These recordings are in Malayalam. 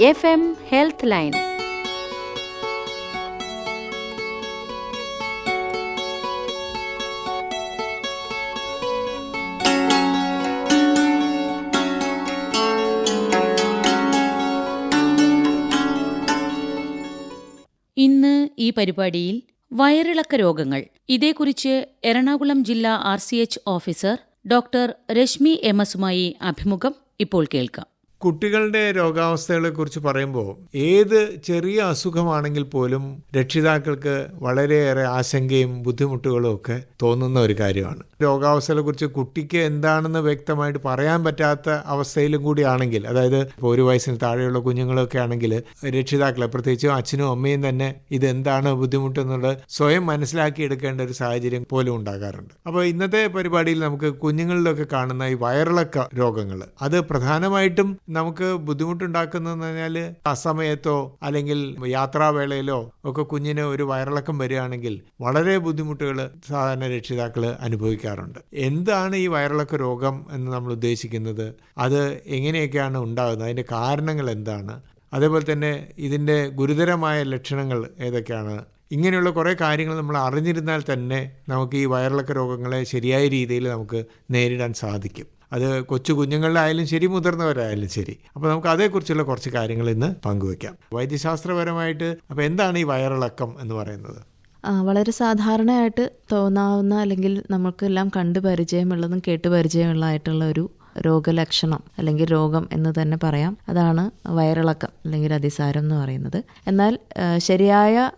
F health line. ഇന്ന് ഈ പരിപാടിയിൽ വയറിളക്ക രോഗങ്ങൾ. ഇതേക്കുറിച്ച് എറണാകുളം ജില്ലാ R C H officer doctor Rashmi M എസുമായി അഭിമുഖം ഇപ്പോൾ കേൾക്കാം. കുട്ടികളുടെ രോഗാവസ്ഥകളെ കുറിച്ച് പറയുമ്പോൾ ഏത് ചെറിയ അസുഖമാണെങ്കിൽ പോലും രക്ഷിതാക്കൾക്ക് വളരെയേറെ ആശങ്കയും ബുദ്ധിമുട്ടുകളും ഒക്കെ തോന്നുന്ന ഒരു കാര്യമാണ്. രോഗാവസ്ഥകളെ കുറിച്ച് കുട്ടിക്ക് എന്താണെന്ന് വ്യക്തമായിട്ട് പറയാൻ പറ്റാത്ത അവസ്ഥയിലും കൂടിയാണെങ്കിൽ അതായത് ഇപ്പോൾ ഒരു വയസ്സിന് താഴെയുള്ള കുഞ്ഞുങ്ങളൊക്കെ ആണെങ്കിൽ രക്ഷിതാക്കളെ പ്രത്യേകിച്ചും അച്ഛനും അമ്മയും തന്നെ ഇതെന്താണ് ബുദ്ധിമുട്ടെന്നുള്ളത് സ്വയം മനസ്സിലാക്കി എടുക്കേണ്ട ഒരു സാഹചര്യം പോലും ഉണ്ടാകാറുണ്ട്. അപ്പോൾ ഇന്നത്തെ പരിപാടിയിൽ നമുക്ക് കുഞ്ഞുങ്ങളിലൊക്കെ കാണുന്ന ഈ വയറിളക്ക രോഗങ്ങൾ അത് പ്രധാനമായിട്ടും നമുക്ക് ബുദ്ധിമുട്ടുണ്ടാക്കുന്നതെന്ന് പറഞ്ഞാൽ അസമയത്തോ അല്ലെങ്കിൽ യാത്രാവേളയിലോ ഒക്കെ കുഞ്ഞിന് ഒരു വയറിളക്കം വരികയാണെങ്കിൽ വളരെ ബുദ്ധിമുട്ടുകൾ സാധാരണ രക്ഷിതാക്കൾ അനുഭവിക്കാറുണ്ട്. എന്താണ് ഈ വയറിളക്ക രോഗം എന്ന് നമ്മൾ ഉദ്ദേശിക്കുന്നത്? അത് എങ്ങനെയൊക്കെയാണ് ഉണ്ടാകുന്നത്? അതിന്റെ കാരണങ്ങൾ എന്താണ്? അതേപോലെ തന്നെ ഇതിന്റെ ഗുരുതരമായ ലക്ഷണങ്ങൾ ഏതൊക്കെയാണ്? ഇങ്ങനെയുള്ള കുറേ കാര്യങ്ങൾ നമ്മൾ അറിഞ്ഞിരുന്നാൽ തന്നെ നമുക്ക് ഈ വയറിളക്ക രോഗങ്ങളെ ശരിയായ രീതിയിൽ നമുക്ക് നേരിടാൻ സാധിക്കും. അത് കൊച്ചു കുഞ്ഞുങ്ങളിലായാലും ശരി മുതിർന്നവരായാലും ശരി. അപ്പോൾ നമുക്ക് അതേക്കുറിച്ചുള്ള കുറച്ച് കാര്യങ്ങൾ ഇന്ന് പങ്കുവയ്ക്കാം. വൈദ്യശാസ്ത്രപരമായിട്ട് അപ്പോൾ എന്താണ് ഈ വയറിളക്കം എന്ന് പറയുന്നത്? വളരെ സാധാരണയായിട്ട് തോന്നാവുന്ന അല്ലെങ്കിൽ നമുക്കെല്ലാം കണ്ടു പരിചയമുള്ളതും കേട്ട് പരിചയമുള്ളതായിട്ടുള്ള ഒരു രോഗലക്ഷണം അല്ലെങ്കിൽ രോഗം എന്ന് തന്നെ പറയാം. അതാണ് വയറിളക്കം അല്ലെങ്കിൽ അതിസാരം എന്ന് പറയുന്നത്. എന്നാൽ ശരിയായ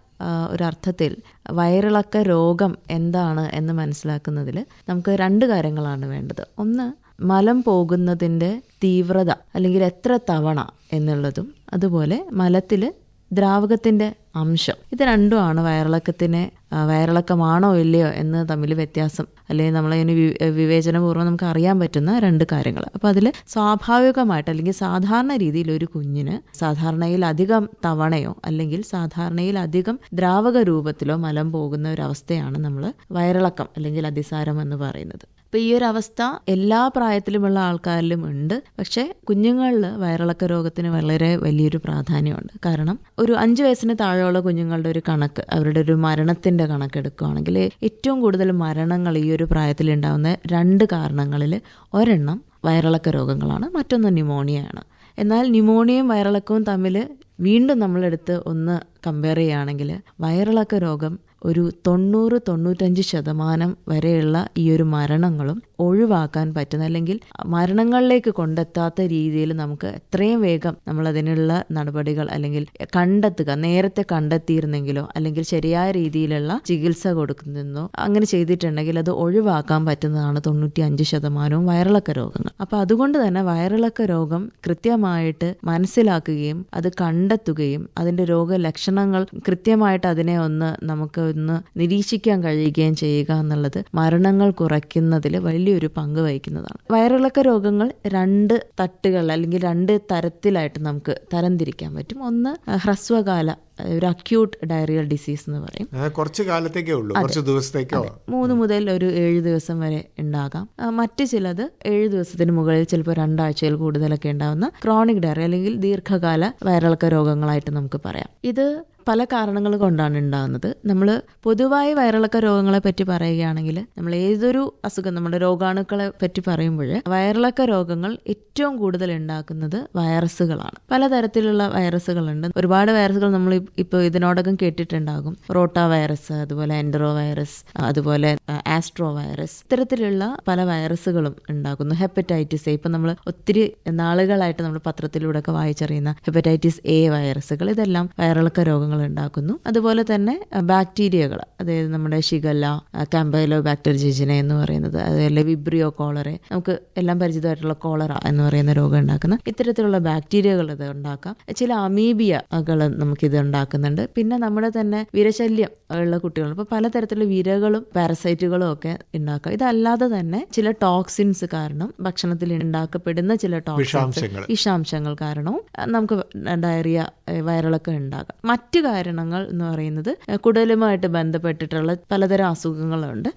ഒരർത്ഥത്തിൽ വയറിളക്ക രോഗം എന്താണ് എന്ന് മനസ്സിലാക്കുന്നതിൽ നമുക്ക് രണ്ട് കാര്യങ്ങളാണ് വേണ്ടത്. ഒന്ന് മലം പോകുന്നതിന്റെ തീവ്രത അല്ലെങ്കിൽ എത്ര തവണ എന്നുള്ളതും അതുപോലെ മലത്തിൽ ദ്രാവകത്തിന്റെ അംശം. ഇത് രണ്ടുമാണ് വയറിളക്കത്തിന് വയറിളക്കമാണോ ഇല്ലയോ എന്ന് തമ്മിൽ വ്യത്യാസം. അല്ലെങ്കിൽ നമ്മളതിന് വിവേചനപൂർവം നമുക്ക് അറിയാൻ പറ്റുന്ന രണ്ട് കാര്യങ്ങൾ. അപ്പോൾ അതിൽ സ്വാഭാവികമായിട്ട് അല്ലെങ്കിൽ സാധാരണ രീതിയിൽ ഒരു കുഞ്ഞിന് സാധാരണയിൽ അധികം തവണയോ അല്ലെങ്കിൽ സാധാരണയിൽ അധികം ദ്രാവക രൂപത്തിലോ മലം പോകുന്ന ഒരു അവസ്ഥയാണ് നമ്മൾ വയറിളക്കം അല്ലെങ്കിൽ അതിസാരം എന്ന് പറയുന്നത്. അപ്പോൾ ഈ ഒരു അവസ്ഥ എല്ലാ പ്രായത്തിലുമുള്ള ആൾക്കാരിലും ഉണ്ട്. പക്ഷേ കുഞ്ഞുങ്ങളിൽ വയറിളക്ക രോഗത്തിന് വളരെ വലിയൊരു പ്രാധാന്യമുണ്ട്. കാരണം ഒരു അഞ്ച് വയസ്സിന് താഴെയുള്ള കുഞ്ഞുങ്ങളുടെ ഒരു കണക്ക് അവരുടെ ഒരു മരണത്തിന്റെ കണക്ക് എടുക്കുകയാണെങ്കിൽ ഏറ്റവും കൂടുതൽ മരണങ്ങൾ ഈ ഒരു പ്രായത്തിൽ ഉണ്ടാകുന്ന രണ്ട് കാരണങ്ങളിൽ ഒരെണ്ണം വയറിളക്ക രോഗങ്ങളാണ് മറ്റൊന്ന് ന്യൂമോണിയയാണ്. എന്നാൽ ന്യൂമോണിയയും വയറിളക്കവും തമ്മിൽ വീണ്ടും നമ്മളെടുത്ത് ഒന്ന് കമ്പയർ ചെയ്യുകയാണെങ്കിൽ വയറിളക്ക രോഗം ഒരു തൊണ്ണൂറ് തൊണ്ണൂറ്റഞ്ച് ശതമാനം വരെയുള്ള ഈ ഒരു മരണങ്ങളും ഒഴിവാക്കാൻ പറ്റുന്ന അല്ലെങ്കിൽ മരണങ്ങളിലേക്ക് കൊണ്ടെത്താത്ത രീതിയിൽ നമുക്ക് എത്രയും വേഗം നമ്മൾ അതിനുള്ള നടപടികൾ അല്ലെങ്കിൽ കണ്ടെത്തുക നേരത്തെ കണ്ടെത്തിയിരുന്നെങ്കിലോ അല്ലെങ്കിൽ ശരിയായ രീതിയിലുള്ള ചികിത്സ കൊടുക്കുന്നതെന്നോ അങ്ങനെ ചെയ്തിട്ടുണ്ടെങ്കിൽ അത് ഒഴിവാക്കാൻ പറ്റുന്നതാണ് തൊണ്ണൂറ്റി അഞ്ച് ശതമാനവും വയറിളക്ക രോഗങ്ങൾ. അപ്പൊ അതുകൊണ്ട് തന്നെ വയറിളക്ക രോഗം കൃത്യമായിട്ട് മനസ്സിലാക്കുകയും അത് കണ്ടെത്തുകയും അതിന്റെ രോഗലക്ഷണങ്ങൾ കൃത്യമായിട്ട് അതിനെ ഒന്ന് നമുക്ക് ഒന്ന് നിരീക്ഷിക്കാൻ കഴിയുകയും ചെയ്യുക എന്നുള്ളത് മരണങ്ങൾ കുറയ്ക്കുന്നതിൽ വലിയൊരു പങ്ക് വഹിക്കുന്നതാണ്. വയറിളക്ക രോഗങ്ങൾ രണ്ട് തട്ടുകൾ അല്ലെങ്കിൽ രണ്ട് തരത്തിലായിട്ട് നമുക്ക് തരംതിരിക്കാൻ പറ്റും. ഒന്ന് ഹ്രസ്വകാല ഒരു അക്യൂട്ട് ഡയറിയൽ ഡിസീസ് എന്ന് പറയും. കുറച്ച് കാലത്തേക്കേ ഉള്ളൂ. കുറച്ച് ദിവസത്തേക്കോ മൂന്ന് മുതൽ ഒരു ഏഴ് ദിവസം വരെ ഉണ്ടാകാം. മറ്റു മറ്റ് ചിലത് ഏഴ് ദിവസത്തിന് മുകളിൽ ചിലപ്പോൾ രണ്ടാഴ്ചയിൽ കൂടുതലൊക്കെ ഉണ്ടാകുന്ന ക്രോണിക് ഡയറി അല്ലെങ്കിൽ ദീർഘകാല വയറിളക്ക രോഗങ്ങളായിട്ട് നമുക്ക് പറയാം. ഇത് പല കാരണങ്ങൾ കൊണ്ടാണ് ഉണ്ടാകുന്നത്. നമ്മൾ പൊതുവായി വയറിളക്ക രോഗങ്ങളെ പറ്റി പറയുകയാണെങ്കിൽ നമ്മൾ ഏതൊരു അസുഖം നമ്മുടെ രോഗാണുക്കളെ പറ്റി പറയുമ്പോൾ വയറിളക്ക രോഗങ്ങൾ ഏറ്റവും കൂടുതൽ ഉണ്ടാക്കുന്നത് വൈറസുകളാണ്. പലതരത്തിലുള്ള വൈറസുകളുണ്ട്. ഒരുപാട് വൈറസുകൾ നമ്മൾ ഇപ്പോൾ ഇതിനോടകം കേട്ടിട്ടുണ്ടാകും. റോട്ട വൈറസ് അതുപോലെ എൻഡറോ വൈറസ് അതുപോലെ ആസ്ട്രോ വൈറസ് ഇത്തരത്തിലുള്ള പല വൈറസുകളും ഉണ്ടാകുന്നു. ഹെപ്പറ്റൈറ്റിസ് എ ഇപ്പം നമ്മൾ ഒത്തിരി നാളുകളായിട്ട് നമ്മൾ പത്രത്തിലൂടെ ഒക്കെ വായിച്ചറിയുന്ന ഹെപ്പറ്റൈറ്റിസ് എ വൈറസുകൾ. ഇതെല്ലാം വയറിളക്ക രോഗങ്ങൾ ഉണ്ടാക്കുന്നു അതുപോലെ തന്നെ ബാക്ടീരിയകൾ അതായത് നമ്മുടെ ഷിഗല്ല കാമ്പൈലോ ബാക്ടീരിയജിനെ എന്ന് പറയുന്നത് അതുപോലെ വിബ്രിയോ കോളറെ നമുക്ക് എല്ലാം പരിചിതമായിട്ടുള്ള കോളറ എന്ന് പറയുന്ന രോഗം ഉണ്ടാക്കുന്ന ഇത്തരത്തിലുള്ള ബാക്ടീരിയകൾ ഇത് ഉണ്ടാക്കാം. ചില അമീബിയകൾ നമുക്കിത് ഉണ്ടാക്കുന്നുണ്ട്. പിന്നെ നമ്മുടെ തന്നെ വിരശല്യം ഉള്ള കുട്ടികൾ ഇപ്പോൾ പലതരത്തിലുള്ള വിരകളും പാരസൈറ്റുകളും ഒക്കെ ഉണ്ടാക്കാം. ഇതല്ലാതെ തന്നെ ചില ടോക്സിൻസ് കാരണം ഭക്ഷണത്തിൽ ഉണ്ടാക്കപ്പെടുന്ന ചില ടോക്സിൻസ് വിഷാംശങ്ങൾ കാരണവും നമുക്ക് ഡയറിയ വയറിളക്കം ഉണ്ടാകാം. മറ്റ് കാരണങ്ങൾ എന്ന് പറയുന്നത് കുടലുമായിട്ട് ബന്ധപ്പെട്ടിട്ടുള്ള പലതരം അസുഖങ്ങളുണ്ട്.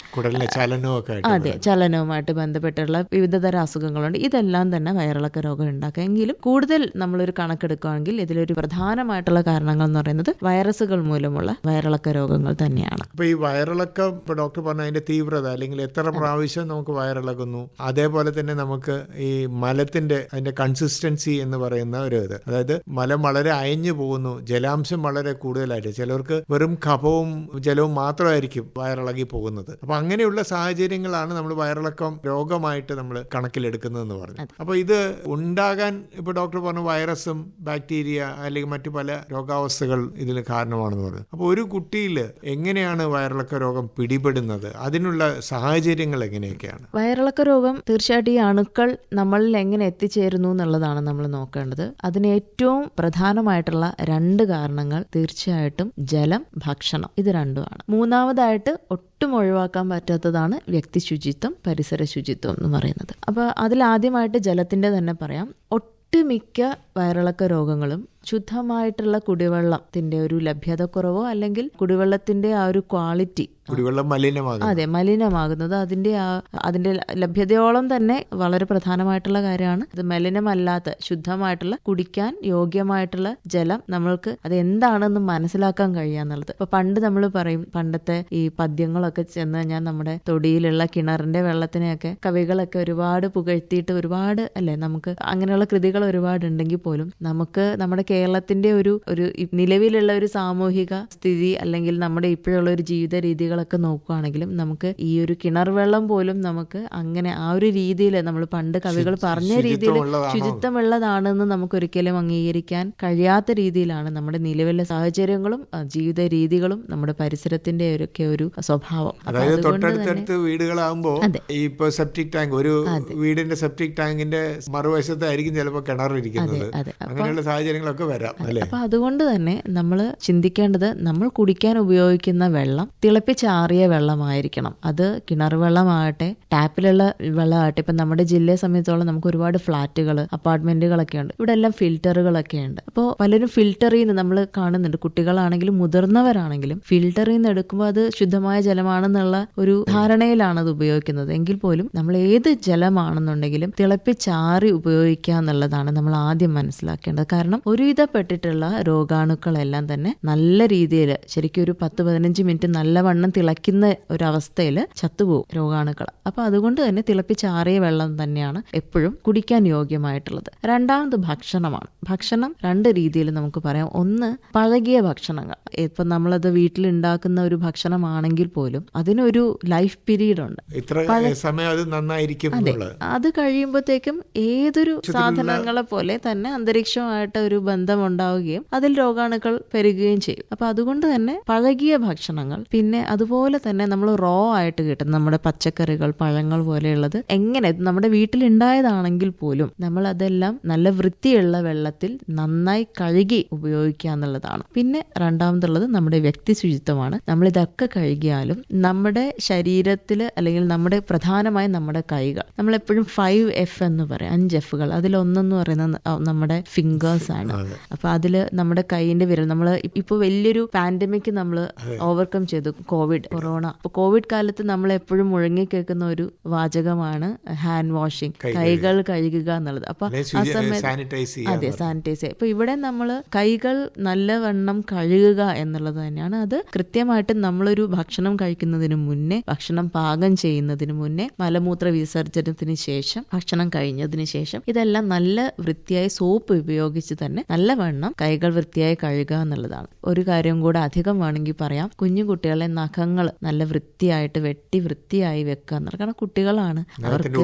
അതെ ചലനവുമായിട്ട് ബന്ധപ്പെട്ടുള്ള വിവിധ തരം അസുഖങ്ങളുണ്ട്. ഇതെല്ലാം തന്നെ വയറിളക്ക രോഗം ഉണ്ടാക്കുക. എങ്കിലും കൂടുതൽ നമ്മളൊരു കണക്കെടുക്കുകയാണെങ്കിൽ ഇതിലൊരു പ്രധാനമായിട്ടുള്ള കാരണങ്ങൾ എന്ന് പറയുന്നത് വൈറസുകൾ മൂലമുള്ള വയറിളക്ക രോഗങ്ങൾ തന്നെയാണ്. അപ്പൊ ഈ വയറിളക്കം ഇപ്പൊ ഡോക്ടർ പറഞ്ഞ അതിന്റെ തീവ്രത അല്ലെങ്കിൽ എത്ര പ്രാവശ്യം നമുക്ക് വയറിളകുന്നു അതേപോലെ തന്നെ നമുക്ക് ഈ മലത്തിന്റെ അതിന്റെ കൺസിസ്റ്റൻസി എന്ന് പറയുന്ന ഒരു ഇത്. അതായത് മലം വളരെ അയഞ്ഞു പോകുന്നു ജലാംശം വളരെ കൂടുതലായിട്ട്. ചിലവർക്ക് വെറും കഫവും ജലവും മാത്രമായിരിക്കും വയറിളകി പോകുന്നത്. അപ്പൊ അങ്ങനെയുള്ള സാഹചര്യങ്ങളാണ് നമ്മൾ വയറിളക്കം രോഗമായിട്ട് നമ്മൾ കണക്കിലെടുക്കുന്നതെന്ന് പറഞ്ഞു. അപ്പോൾ ഇത് ഉണ്ടാകാൻ ഇപ്പൊ ഡോക്ടർ പറഞ്ഞു വൈറസും ബാക്ടീരിയ അല്ലെങ്കിൽ മറ്റു പല രോഗാവസ്ഥകൾ ഇതിന് കാരണമാണെന്ന് പറഞ്ഞു. അപ്പോൾ ഒരു കുട്ടിയിൽ എങ്ങനെയാണ് വയറിളക്ക രോഗം പിടിപെടുന്നത്? അതിനുള്ള സാഹചര്യങ്ങൾ എങ്ങനെയൊക്കെയാണ്? വയറിളക്ക രോഗം തീർച്ചയായിട്ടും ഈ അണുക്കൾ നമ്മളിൽ എങ്ങനെ എത്തിച്ചേരുന്നു എന്നുള്ളതാണ് നമ്മൾ നോക്കേണ്ടത്. അതിന് ഏറ്റവും പ്രധാനമായിട്ടുള്ള രണ്ട് കാരണങ്ങൾ തീർച്ചയായിട്ടും ജലം ഭക്ഷണം ഇത് രണ്ടുമാണ്. മൂന്നാമതായിട്ട് ഒട്ടും ഒഴിവാക്കാൻ പറ്റാത്തതാണ് വ്യക്തി ശുചിത്വം പരിസര ശുചിത്വം എന്ന് പറയുന്നത്. അപ്പോൾ അതിലാദ്യമായിട്ട് ജലത്തിന്റെ തന്നെ പറയാം. ഒട്ടുമിക്ക വയറിളക്ക രോഗങ്ങളും ശുദ്ധമായിട്ടുള്ള കുടിവെള്ളത്തിന്റെ ഒരു ലഭ്യതക്കുറവോ അല്ലെങ്കിൽ കുടിവെള്ളത്തിന്റെ ആ ഒരു ക്വാളിറ്റി കുടിവെള്ളം മലിനമാകും അതെ മലിനമാകുന്നത് അതിന്റെ ആ അതിന്റെ ലഭ്യതയോളം തന്നെ വളരെ പ്രധാനമായിട്ടുള്ള കാര്യമാണ്. ഇത് മലിനമല്ലാത്ത ശുദ്ധമായിട്ടുള്ള കുടിക്കാൻ യോഗ്യമായിട്ടുള്ള ജലം നമ്മൾക്ക് അത് എന്താണെന്ന് മനസ്സിലാക്കാൻ കഴിയാന്നുള്ളത് ഇപ്പൊ പണ്ട് നമ്മൾ പറയും പണ്ടത്തെ ഈ പദ്യങ്ങളൊക്കെ ചെന്ന് കഴിഞ്ഞാൽ നമ്മുടെ തൊടിയിലുള്ള കിണറിന്റെ വെള്ളത്തിനെയൊക്കെ കവികളൊക്കെ ഒരുപാട് പുകഴ്ത്തിയിട്ട് ഒരുപാട് അല്ലെ നമുക്ക് അങ്ങനെയുള്ള കൃതികൾ ഒരുപാട് ഉണ്ടെങ്കിൽ പോലും നമുക്ക് നമ്മുടെ കേരളത്തിന്റെ ഒരു ഒരു നിലവിലുള്ള ഒരു സാമൂഹിക സ്ഥിതി അല്ലെങ്കിൽ നമ്മുടെ ഇപ്പോഴുള്ള ഒരു ജീവിത രീതികളൊക്കെ നോക്കുകയാണെങ്കിലും നമുക്ക് ഈ ഒരു കിണർ വെള്ളം പോലും നമുക്ക് അങ്ങനെ ആ ഒരു രീതിയിൽ നമ്മൾ പണ്ട് കവികൾ പറഞ്ഞ രീതിയിൽ ശുചിത്വമുള്ളതാണോ? ശുചിത്വമുള്ളതാണെന്ന് നമുക്ക് ഒരിക്കലും അംഗീകരിക്കാൻ കഴിയാത്ത രീതിയിലാണ് നമ്മുടെ നിലവിലെ സാഹചര്യങ്ങളും ജീവിത രീതികളും നമ്മുടെ പരിസരത്തിന്റെ ഒക്കെ ഒരു സ്വഭാവം. അതായത് തൊട്ടടുത്തടുത്ത് വീടുകളാകുമ്പോൾ ഇപ്പൊ സെപ്റ്റിക് ടാങ്ക് ഒരു വീടിന്റെ സെപ്റ്റിക് ടാങ്കിന്റെ മറുവശത്തായിരിക്കും ചിലപ്പോൾ കിണറിരിക്കുന്നത് അങ്ങനെയുള്ള സാഹചര്യങ്ങളൊക്കെ വരാം അല്ലെ? അപ്പൊ അതുകൊണ്ട് തന്നെ നമ്മൾ ചിന്തിക്കേണ്ടത് നമ്മൾ കുടിക്കാൻ ഉപയോഗിക്കുന്ന വെള്ളം തിളപ്പിച്ചാറിയ വെള്ളമായിരിക്കണം. അത് കിണർ വെള്ളമാകട്ടെ ടാപ്പിലുള്ള വെള്ളമാകട്ടെ. ഇപ്പൊ നമ്മുടെ ജില്ലയെ സംബന്ധിച്ചോളം നമുക്ക് ഒരുപാട് ഫ്ളാറ്റുകൾ അപ്പാർട്ട്മെന്റുകളൊക്കെ ഉണ്ട്. ഇവിടെ എല്ലാം ഫിൽറ്ററുകളൊക്കെ ഉണ്ട്. അപ്പോൾ പലരും ഫിൽറ്ററിൽ നിന്ന് നമ്മൾ കാണുന്നുണ്ട്. കുട്ടികളാണെങ്കിലും മുതിർന്നവരാണെങ്കിലും ഫിൽറ്ററിൽ നിന്ന് എടുക്കുമ്പോൾ അത് ശുദ്ധമായ ജലമാണെന്നുള്ള ഒരു ധാരണയിലാണ് അത് ഉപയോഗിക്കുന്നത്. എങ്കിൽ പോലും നമ്മൾ ഏത് ജലമാണെന്നുണ്ടെങ്കിലും തിളപ്പിച്ചാറി ഉപയോഗിക്കുക എന്നുള്ളതാണ് നമ്മൾ ആദ്യം മനസ്സിലാക്കേണ്ടത്. കാരണം ഒരുവിധപ്പെട്ടിട്ടുള്ള രോഗാണുക്കളെല്ലാം തന്നെ നല്ല രീതിയിൽ ശരിക്കും ഒരു പത്ത് പതിനഞ്ച് മിനിറ്റ് നല്ലവണ്ണം തിളയ്ക്കുന്ന ഒരവസ്ഥയിൽ ചത്തുപോകും രോഗാണുക്കൾ അപ്പൊ അതുകൊണ്ട് തന്നെ തിളപ്പിച്ചാറിയ വെള്ളം തന്നെയാണ് എപ്പോഴും കുടിക്കാൻ യോഗ്യമായിട്ടുള്ളത്. രണ്ടാമത് ഭക്ഷണമാണ്. ഭക്ഷണം രണ്ട് രീതിയിൽ നമുക്ക് പറയാം. ഒന്ന് പഴകിയ ഭക്ഷണങ്ങൾ. ഇപ്പൊ നമ്മളത് വീട്ടിൽ ഉണ്ടാക്കുന്ന ഒരു ഭക്ഷണമാണെങ്കിൽ പോലും അതിനൊരു ലൈഫ് പീരീഡ് ഉണ്ട് അത് കഴിയുമ്പോഴത്തേക്കും ഏതൊരു സാധനങ്ങളെ പോലെ തന്നെ അന്തരീക്ഷമായിട്ട് ഒരു ബന്ധം ഉണ്ടാവുകയും അതിൽ രോഗാണുക്കൾ പെരുകുകയും ചെയ്യും. അപ്പൊ അതുകൊണ്ട് തന്നെ പഴകിയ ഭക്ഷണങ്ങൾ പിന്നെ അതുപോലെ തന്നെ നമ്മൾ റോ ആയിട്ട് കിട്ടുന്ന നമ്മുടെ പച്ചക്കറികൾ പഴങ്ങൾ പോലെയുള്ളത് എങ്ങനെ നമ്മുടെ വീട്ടിലുണ്ടായതാണെങ്കിൽ പോലും നമ്മൾ അതെല്ലാം നല്ല വൃത്തിയുള്ള വെള്ളത്തിൽ നന്നായി കഴുകി ഉപയോഗിക്കുക എന്നുള്ളതാണ്. പിന്നെ രണ്ടാമതുള്ളത് നമ്മുടെ വ്യക്തി ശുചിത്വമാണ്. നമ്മൾ ഇതൊക്കെ കഴുകിയാലും നമ്മുടെ ശരീരത്തിൽ അല്ലെങ്കിൽ നമ്മുടെ പ്രധാനമായും നമ്മുടെ കൈകൾ നമ്മൾ എപ്പോഴും ഫൈവ് എഫ് എന്ന് പറയും അഞ്ച് എഫുകൾ അതിലൊന്നെന്ന് പറയുന്നത് നമ്മുടെ ഫിംഗേഴ്സ് ആണ്. അപ്പൊ അതിൽ നമ്മുടെ കൈയിന്റെ വിരൽ നമ്മൾ ഇപ്പൊ വലിയൊരു പാൻഡമിക് നമ്മൾ ഓവർകം ചെയ്തു കോവിഡ് കൊറോണ അപ്പൊ കോവിഡ് കാലത്ത് നമ്മൾ എപ്പോഴും മുഴങ്ങി കേൾക്കുന്ന ഒരു വാചകമാണ് ഹാൻഡ് വാഷിംഗ് കൈകൾ കഴുകുക എന്നുള്ളത്. അപ്പൊ ആ സമയത്ത് അതെ സാനിറ്റൈസ് ഇപ്പൊ ഇവിടെ നമ്മൾ കൈകൾ നല്ലവണ്ണം കഴുകുക എന്നുള്ളത് തന്നെയാണ്. അത് കൃത്യമായിട്ട് നമ്മളൊരു ഭക്ഷണം കഴിക്കുന്നതിന് മുന്നേ ഭക്ഷണം പാകം ചെയ്യുന്നതിന് മുന്നേ മലമൂത്ര വിസർജനത്തിന് ശേഷം ഭക്ഷണം കഴിഞ്ഞതിന് ശേഷം ഇതെല്ലാം നല്ല വൃത്തിയായി സോപ്പ് ഉപയോഗിച്ച് തന്നെ നല്ലവണ്ണം കൈകൾ വൃത്തിയായി കഴുകുക എന്നുള്ളതാണ്. ഒരു കാര്യം കൂടെ അധികം വേണമെങ്കിൽ പറയാം. കുഞ്ഞു കുട്ടികളെ നഖങ്ങൾ നല്ല വൃത്തിയായിട്ട് വെട്ടി വൃത്തിയായി വെക്കുക എന്നുള്ളത് കാരണം കുട്ടികളാണ്. അവർക്ക്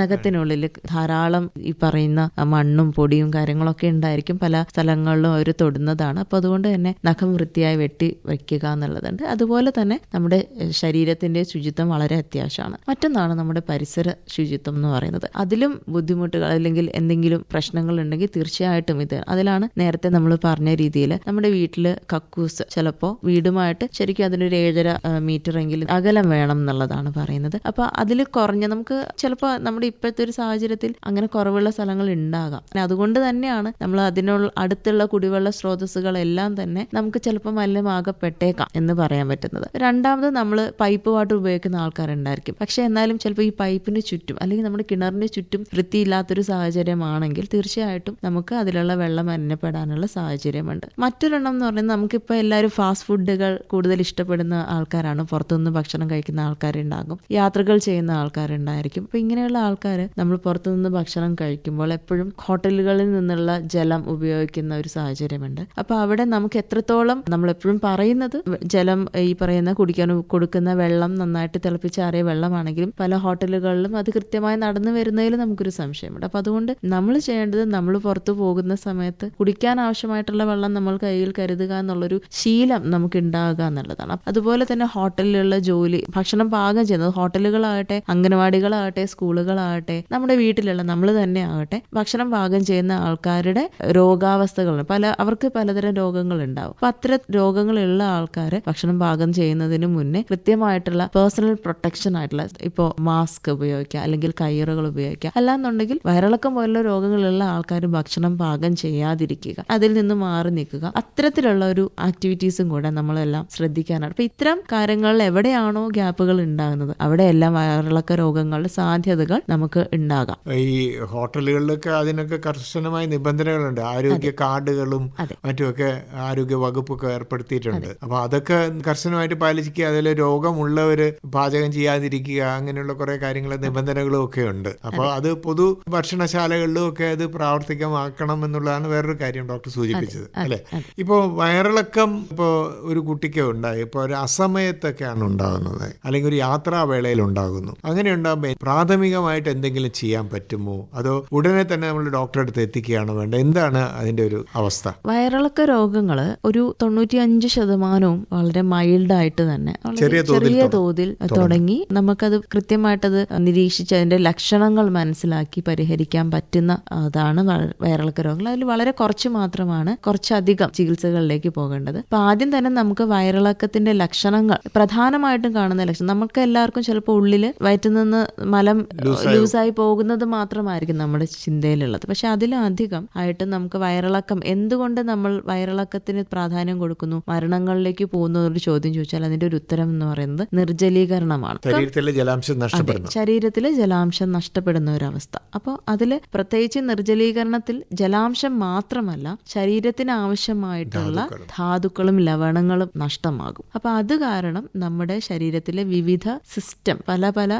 നഖത്തിനുള്ളിൽ ധാരാളം ഈ പറയുന്ന മണ്ണും പൊടിയും കാര്യങ്ങളൊക്കെ ഉണ്ടായിരിക്കും പല സ്ഥലങ്ങളിലും അവർ തൊടുന്നതാണ്. അപ്പോൾ അതുകൊണ്ട് തന്നെ നഖം വൃത്തിയായി വെട്ടി വയ്ക്കുക എന്നുള്ളതുണ്ട്. അതുപോലെ തന്നെ നമ്മുടെ ശരീരത്തിന്റെ ശുചിത്വം വളരെ അത്യാവശ്യമാണ്. മറ്റൊന്നാണ് നമ്മുടെ പരിസര ശുചിത്വം എന്ന് പറയുന്നത്. അതിലും ബുദ്ധിമുട്ടുകൾ അല്ലെങ്കിൽ എന്തെങ്കിലും പ്രശ്നങ്ങൾ ഉണ്ടെങ്കിൽ തീർച്ചയായിട്ടും ഇത് അതിൽ മുതലാണ് നേരത്തെ നമ്മൾ പറഞ്ഞ രീതിയിൽ നമ്മുടെ വീട്ടിൽ കക്കൂസ് ചിലപ്പോൾ വീടുമായിട്ട് ശരിക്കും അതിനൊരു ഏഴര മീറ്റർ എങ്കിലും അകലം വേണം എന്നുള്ളതാണ് പറയുന്നത്. അപ്പൊ അതിൽ കുറഞ്ഞ നമുക്ക് ചിലപ്പോൾ നമ്മുടെ ഇപ്പോഴത്തെ ഒരു സാഹചര്യത്തിൽ അങ്ങനെ കുറവുള്ള സ്ഥലങ്ങൾ ഉണ്ടാകാം. അതുകൊണ്ട് തന്നെയാണ് നമ്മൾ അതിനുള്ള അടുത്തുള്ള കുടിവെള്ള സ്രോതസ്സുകളെല്ലാം തന്നെ നമുക്ക് ചിലപ്പോൾ മലിനമാകപ്പെട്ടേക്കാം എന്ന് പറയാൻ പറ്റുന്നത്. രണ്ടാമത് നമ്മൾ പൈപ്പ് വാട്ടർ ഉപയോഗിക്കുന്ന ആൾക്കാരുണ്ടായിരിക്കും. പക്ഷെ എന്നാലും ചിലപ്പോൾ ഈ പൈപ്പിന് ചുറ്റും അല്ലെങ്കിൽ നമ്മുടെ കിണറിന് ചുറ്റും വൃത്തിയില്ലാത്തൊരു സാഹചര്യമാണെങ്കിൽ തീർച്ചയായിട്ടും നമുക്ക് അതിലുള്ള വെള്ളം മലിനപ്പെടാനുള്ള സാഹചര്യമുണ്ട്. മറ്റൊരെണ്ണം എന്ന് പറയുന്നത് നമുക്കിപ്പോൾ എല്ലാവരും ഫാസ്റ്റ് ഫുഡുകൾ കൂടുതൽ ഇഷ്ടപ്പെടുന്ന ആൾക്കാരാണ്. പുറത്തുനിന്ന് ഭക്ഷണം കഴിക്കുന്ന ആൾക്കാരുണ്ടാകും. യാത്രകൾ ചെയ്യുന്ന ആൾക്കാരുണ്ടായിരിക്കും. അപ്പോൾ ഇങ്ങനെയുള്ള ആൾക്കാർ നമ്മൾ പുറത്തുനിന്ന് ഭക്ഷണം കഴിക്കുമ്പോൾ എപ്പോഴും ഹോട്ടലുകളിൽ നിന്നുള്ള ജലം ഉപയോഗിക്കുന്ന ഒരു സാഹചര്യമുണ്ട്. അപ്പോൾ അവിടെ നമുക്ക് എത്രത്തോളം നമ്മളെപ്പോഴും പറയുന്നത് ജലം ഈ പറയുന്ന കുടിക്കാൻ കൊടുക്കുന്ന വെള്ളം നന്നായിട്ട് തിളപ്പിച്ചാറിയ വെള്ളമാണെങ്കിലും പല ഹോട്ടലുകളിലും അത് കൃത്യമായി നടന്നു വരുന്നതിൽ നമുക്കൊരു സംശയമുണ്ട്. അപ്പോൾ അതുകൊണ്ട് നമ്മൾ ചെയ്യേണ്ടത് നമ്മൾ പുറത്തു പോകുന്ന സമയത്ത് കുടിക്കാൻ ആവശ്യമായിട്ടുള്ള വെള്ളം നമ്മൾ കയ്യിൽ കരുതുക എന്നുള്ളൊരു ശീലം നമുക്ക് ഉണ്ടാകുക എന്നുള്ളതാണ് അതുപോലെ തന്നെ ഹോട്ടലിലുള്ള ജോലി ഭക്ഷണം പാകം ചെയ്യുന്നത് ഹോട്ടലുകളാകട്ടെ അംഗനവാടികളാകട്ടെ സ്കൂളുകളാകട്ടെ നമ്മുടെ വീട്ടിലുള്ള നമ്മൾ തന്നെ ആകട്ടെ ഭക്ഷണം പാകം ചെയ്യുന്ന ആൾക്കാരുടെ രോഗാവസ്ഥകൾ പല അവർക്ക് പലതരം രോഗങ്ങൾ ഉണ്ടാവും അപ്പൊ അത്തരം രോഗങ്ങളുള്ള ആൾക്കാർ ഭക്ഷണം പാകം ചെയ്യുന്നതിന് മുന്നേ കൃത്യമായിട്ടുള്ള പേഴ്സണൽ പ്രൊട്ടക്ഷൻ ആയിട്ടുള്ള ഇപ്പോൾ മാസ്ക് ഉപയോഗിക്കുക അല്ലെങ്കിൽ കയ്യറുകൾ ഉപയോഗിക്കുക. അല്ലാന്നുണ്ടെങ്കിൽ വയറിളക്കം പോലുള്ള രോഗങ്ങളുള്ള ആൾക്കാർ ഭക്ഷണം പാകം ചെയ്യാതിരിക്കുക അതിൽ നിന്ന് മാറി നിൽക്കുക. അത്തരത്തിലുള്ള ഒരു ആക്ടിവിറ്റീസും കൂടെ നമ്മളെല്ലാം ശ്രദ്ധിക്കാനാണ്. അപ്പൊ ഇത്തരം കാര്യങ്ങളിൽ എവിടെയാണോ ഗ്യാപ്പുകൾ ഉണ്ടാകുന്നത് അവിടെയെല്ലാം വയറിളക്ക രോഗങ്ങളുടെ സാധ്യതകൾ നമുക്ക് ഉണ്ടാകാം. ഈ ഹോട്ടലുകളിലൊക്കെ അതിനൊക്കെ കർശനമായ നിബന്ധനകളുണ്ട്. ആരോഗ്യ കാർഡുകളും. മറ്റുമൊക്കെ ആരോഗ്യ വകുപ്പൊക്കെ ഏർപ്പെടുത്തിയിട്ടുണ്ട്. അപ്പൊ അതൊക്കെ കർശനമായിട്ട് പാലിക്കുക അതിൽ രോഗമുള്ളവര് പാചകം ചെയ്യാതിരിക്കുക അങ്ങനെയുള്ള കുറെ കാര്യങ്ങൾ നിബന്ധനകളും ഒക്കെ ഉണ്ട്. അപ്പൊ അത്. പൊതു ഭക്ഷണശാലകളിലും ഒക്കെ അത് പ്രാവർത്തികമാക്കണം എന്നുള്ളതാണ് വേറൊരു കാര്യം ഡോക്ടർ സൂചിപ്പിച്ചത് അല്ലേ? ഇപ്പോൾ വയറിളക്കം ഇപ്പോൾ ഒരു കുട്ടിക്ക് ഉണ്ടായി ഇപ്പോൾ ഒരു അസമയത്തൊക്കെയാണ് ഉണ്ടാകുന്നത് അല്ലെങ്കിൽ ഒരു യാത്രാവേളയിൽ ഉണ്ടാകുന്നു. അങ്ങനെ ഉണ്ടാകുമ്പോൾ പ്രാഥമികമായിട്ട് എന്തെങ്കിലും ചെയ്യാൻ പറ്റുമോ? അതോ ഉടനെ തന്നെ നമ്മൾ ഡോക്ടറെ അടുത്ത് എത്തിക്കുകയാണ് വേണ്ടത്? എന്താണ് അതിന്റെ ഒരു അവസ്ഥ? വയറിളക്ക രോഗങ്ങൾ ഒരു തൊണ്ണൂറ്റിയഞ്ച് ശതമാനവും വളരെ മൈൽഡ് ആയിട്ട് തന്നെ ചെറിയ തോതിൽ തോതിൽ തുടങ്ങി. നമുക്കത് കൃത്യമായിട്ടത് നിരീക്ഷിച്ച് അതിന്റെ ലക്ഷണങ്ങൾ മനസ്സിലാക്കി പരിഹരിക്കാൻ പറ്റുന്ന അതാണ് വയറിളക്ക രോഗങ്ങൾ. അതിൽ വളരെ കുറച്ച് മാത്രമാണ് കുറച്ചധികം ചികിത്സകളിലേക്ക് പോകേണ്ടത്. അപ്പൊ ആദ്യം തന്നെ നമുക്ക് വയറിളക്കത്തിന്റെ ലക്ഷണങ്ങൾ പ്രധാനമായിട്ടും കാണുന്ന ലക്ഷണം നമുക്ക് എല്ലാവർക്കും ചിലപ്പോൾ ഉള്ളിൽ വയറ്റിൽ നിന്ന് മലം ലൂസായി പോകുന്നത് മാത്രമായിരിക്കും നമ്മുടെ ചിന്തയിലുള്ളത്. പക്ഷെ അതിലധികം ആയിട്ട് നമുക്ക് വയറിളക്കം എന്തുകൊണ്ട് നമ്മൾ വയറിളക്കത്തിന് പ്രാധാന്യം കൊടുക്കുന്നു? മരണങ്ങളിലേക്ക് പോകുന്ന ഒരു ചോദ്യം ചോദിച്ചാൽ അതിന്റെ ഒരു ഉത്തരം എന്ന് പറയുന്നത് നിർജലീകരണമാണ്. ശരീരത്തിലെ ജലാംശം നഷ്ടപ്പെടുന്നു. ഒരു അവസ്ഥ. അപ്പോൾ അതിൽ പ്രത്യേകിച്ച് നിർജലീകരണത്തിൽ ജലാംശം മാത്രമല്ല ശരീരത്തിന് ആവശ്യമായിട്ടുള്ള ധാതുക്കളും ലവണങ്ങളും നഷ്ടമാകും. അപ്പൊ അത് കാരണം നമ്മുടെ ശരീരത്തിലെ വിവിധ സിസ്റ്റം പല പല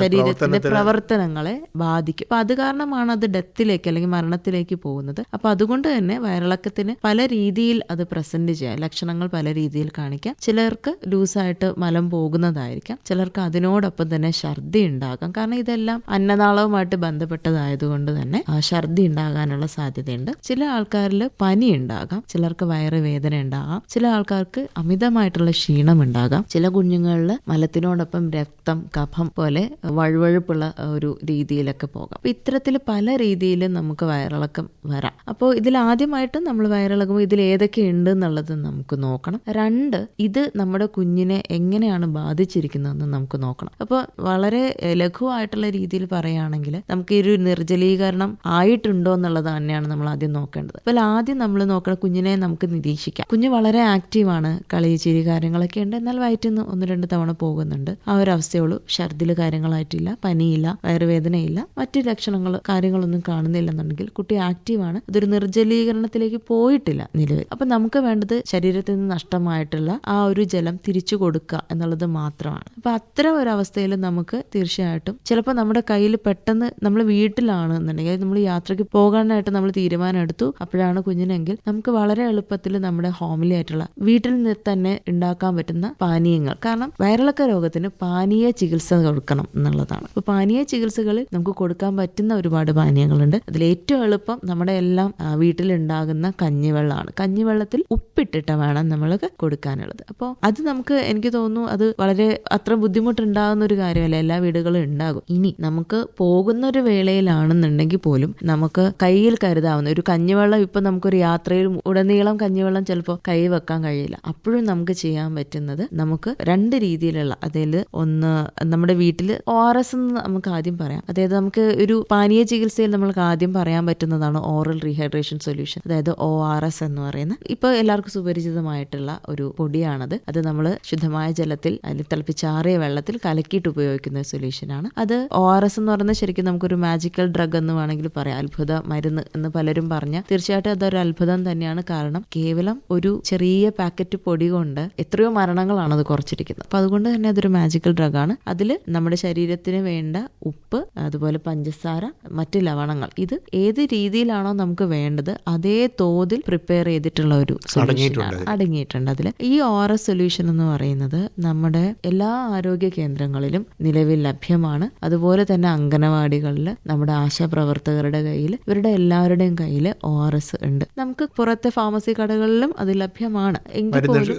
ശരീരത്തിന്റെ പ്രവർത്തനങ്ങളെ ബാധിക്കും. അപ്പൊ അത് കാരണമാണ് അത് ഡെത്തിലേക്ക് അല്ലെങ്കിൽ മരണത്തിലേക്ക് പോകുന്നത്. അപ്പൊ അതുകൊണ്ട് തന്നെ വയറിളക്കത്തിന് പല രീതിയിൽ അത് പ്രസന്റ് ചെയ്യാം. ലക്ഷണങ്ങൾ പല രീതിയിൽ കാണിക്കാം. ചിലർക്ക് ലൂസായിട്ട് മലം പോകുന്നതായിരിക്കാം. ചിലർക്ക് അതിനോടൊപ്പം തന്നെ ഛർദി ഉണ്ടാകാം. കാരണം ഇതെല്ലാം അന്നനാളവുമായിട്ട് ബന്ധപ്പെട്ടതായതുകൊണ്ട് തന്നെ ഛർദി ഉണ്ടാകാനുള്ള സാധ്യതയുണ്ട്. ചില ആൾക്കാരിൽ പനി ഉണ്ടാകാം ചിലർക്ക് വയറുവേദന ഉണ്ടാകാം ചില ആൾക്കാർക്ക് അമിതമായിട്ടുള്ള ക്ഷീണം ഉണ്ടാകാം. ചില കുഞ്ഞുങ്ങളിൽ മലത്തിനോടൊപ്പം രക്തം കഫം പോലെ വഴുവഴുപ്പുള്ള ഒരു രീതിയിലൊക്കെ പോകാം. അപ്പൊ ഇത്തരത്തിൽ പല രീതിയിൽ നമുക്ക് വയറിളക്കം വരാം. അപ്പോൾ ഇതിൽ ആദ്യമായിട്ട് നമ്മൾ വയറിളകുമ്പോൾ ഇതിൽ ഏതൊക്കെ ഉണ്ട് എന്നുള്ളത് നമുക്ക് നോക്കണം. രണ്ട് ഇത് നമ്മുടെ കുഞ്ഞിനെ എങ്ങനെയാണ് ബാധിച്ചിരിക്കുന്നതെന്ന് നമുക്ക് നോക്കണം. അപ്പോൾ വളരെ ലഘുവായിട്ടുള്ള രീതിയിൽ പറയുകയാണെങ്കിൽ നമുക്ക് ഈ ഒരു നിർജലീകരണം ആയിട്ടുണ്ടോ എന്നുള്ളത് തന്നെയാണ് നമ്മൾ ആദ്യം നോക്കേണ്ടത്. അപ്പോൾ ആദ്യം നമ്മൾ നോക്കണം കുഞ്ഞിനെ നമുക്ക് നിരീക്ഷിക്കാം. കുഞ്ഞ് വളരെ ആക്റ്റീവാണ്. കളി ചിരി കാര്യങ്ങളൊക്കെ ഉണ്ട്. എന്നാൽ വയറ്റിൽ നിന്ന് ഒന്ന് രണ്ട് തവണ പോകുന്നുണ്ട്. ആ ഒരു അവസ്ഥയുള്ളൂ. ഛർദിൽ കാര്യങ്ങളായിട്ടില്ല. പനിയില്ല. വയറുവേദനയില്ല. മറ്റ് ലക്ഷണങ്ങൾ കാര്യങ്ങളൊന്നും കാണുന്നില്ലെന്നുണ്ടെങ്കിൽ കുട്ടി ആക്റ്റീവാണ്. അതൊരു നിർജലീകരണത്തിലേക്ക് പോയിട്ടില്ല നിലവിൽ. അപ്പം നമുക്ക് വേണ്ടത് ശരീരത്തിൽ നിന്ന് നഷ്ടമായിട്ടുള്ള ആ ഒരു ജലം തിരിച്ചു കൊടുക്കുക എന്നുള്ളത് മാത്രമാണ്. അപ്പം അത്തരം ഒരു അവസ്ഥയിൽ നമുക്ക് തീർച്ചയായിട്ടും ചിലപ്പോൾ നമ്മുടെ കയ്യിൽ പെട്ടെന്ന് നമ്മൾ വീട്ടിലാണ് എന്നുണ്ടെങ്കിൽ നമ്മൾ യാത്രയ്ക്ക് പോകാനായിട്ട് നമ്മൾ തീരുമാനം എടുത്തു അപ്പോഴാണ് കുഞ്ഞിനെങ്കിൽ നമുക്ക് വളരെ എളുപ്പത്തിൽ നമ്മുടെ ഹോമിലി ആയിട്ടുള്ള വീട്ടിൽ നിന്ന് തന്നെ ഉണ്ടാക്കാൻ പറ്റുന്ന പാനീയങ്ങൾ. കാരണം വയറിളക്ക രോഗത്തിന് പാനീയ ചികിത്സ കൊടുക്കണം എന്നുള്ളതാണ്. അപ്പൊ പാനീയ ചികിത്സകളിൽ നമുക്ക് കൊടുക്കാൻ പറ്റുന്ന ഒരുപാട് പാനീയങ്ങളുണ്ട്. അതിൽ ഏറ്റവും എളുപ്പം നമ്മുടെ എല്ലാം വീട്ടിലുണ്ടാകുന്ന കഞ്ഞിവെള്ളമാണ്. കഞ്ഞിവെള്ളത്തിൽ ഉപ്പിട്ടിട്ട് വേണം നമ്മൾക്ക് കൊടുക്കാനുള്ളത്. അപ്പോൾ അത് നമുക്ക് എനിക്ക് തോന്നുന്നു അത് വളരെ അത്ര ബുദ്ധിമുട്ടുണ്ടാകുന്ന ഒരു കാര്യമല്ല. എല്ലാ വീടുകളും ഉണ്ടാകും. ഇനി നമുക്ക് പോകുന്ന ഒരു വേളയിലാണെന്നുണ്ടെങ്കിൽ പോലും നമുക്ക് കയ്യിൽ കരുതാവുന്ന ഒരു കഞ്ഞി കഞ്ഞിവെള്ളം ഇപ്പൊ നമുക്കൊരു യാത്രയിൽ ഉടനീളം കഞ്ഞിവെള്ളം ചിലപ്പോൾ കൈ വെക്കാൻ കഴിയില്ല. അപ്പോഴും നമുക്ക് ചെയ്യാൻ പറ്റുന്നത് നമുക്ക് രണ്ട് രീതിയിലുള്ള അതായത് ഒന്ന് നമ്മുടെ വീട്ടിൽ ഒ ആർ എസ് എന്ന് നമുക്ക് ആദ്യം പറയാം. അതായത് നമുക്ക് ഒരു പാനീയ ചികിത്സയിൽ നമ്മൾക്ക് ആദ്യം പറയാൻ പറ്റുന്നതാണ് ഓറൽ റീഹൈഡ്രേഷൻ സൊല്യൂഷൻ. അതായത് ഒ ആർ എസ് എന്ന് പറയുന്ന ഇപ്പൊ എല്ലാവർക്കും സുപരിചിതമായിട്ടുള്ള ഒരു പൊടിയാണത്. അത് നമ്മൾ ശുദ്ധമായ ജലത്തിൽ അതിൽ തിളപ്പിച്ചാറിയ വെള്ളത്തിൽ കലക്കിയിട്ട് ഉപയോഗിക്കുന്ന സൊല്യൂഷനാണ് അത് ഒ ആർ എസ് എന്ന് പറയുന്നത് ശരിക്കും നമുക്കൊരു മാജിക്കൽ ഡ്രഗ് എന്ന് വേണമെങ്കിൽ പറയാം. അത്ഭുത മരുന്ന് എന്ന് പലരും പറഞ്ഞ തീർച്ചയായിട്ടും അതൊരു അത്ഭുതം തന്നെയാണ്. കാരണം കേവലം ഒരു ചെറിയ പാക്കറ്റ് പൊടി കൊണ്ട് എത്രയോ മരണങ്ങളാണ് അത് കുറച്ചിരിക്കുന്നത്. അപ്പൊ അതുകൊണ്ട് തന്നെ അതൊരു മാജിക്കൽ ഡ്രഗ് ആണ്. അതിൽ നമ്മുടെ ശരീരത്തിന് വേണ്ട ഉപ്പ് അതുപോലെ പഞ്ചസാര മറ്റ് ലവണങ്ങൾ. ഇത് ഏത് രീതിയിലാണോ നമുക്ക് വേണ്ടത് അതേ തോതിൽ പ്രിപ്പയർ ചെയ്തിട്ടുള്ള ഒരു സൊല്യൂഷനാണ് അടങ്ങിയിട്ടുണ്ട് അതിൽ. ഈ ഓർ എസ് സൊല്യൂഷൻ എന്ന് പറയുന്നത് നമ്മുടെ എല്ലാ ആരോഗ്യ കേന്ദ്രങ്ങളിലും നിലവിൽ ലഭ്യമാണ്. അതുപോലെ തന്നെ അംഗനവാടികളിൽ നമ്മുടെ ആശാപ്രവർത്തകരുടെ കയ്യിൽ ഇവരുടെ എല്ലാവരുടെയും കയ്യിൽ ഒ ആർ എസ് ഉണ്ട്. നമുക്ക് പുറത്തെ ഫാർമസി കടകളിലും അത് ലഭ്യമാണ്. എങ്കിൽ പോലും.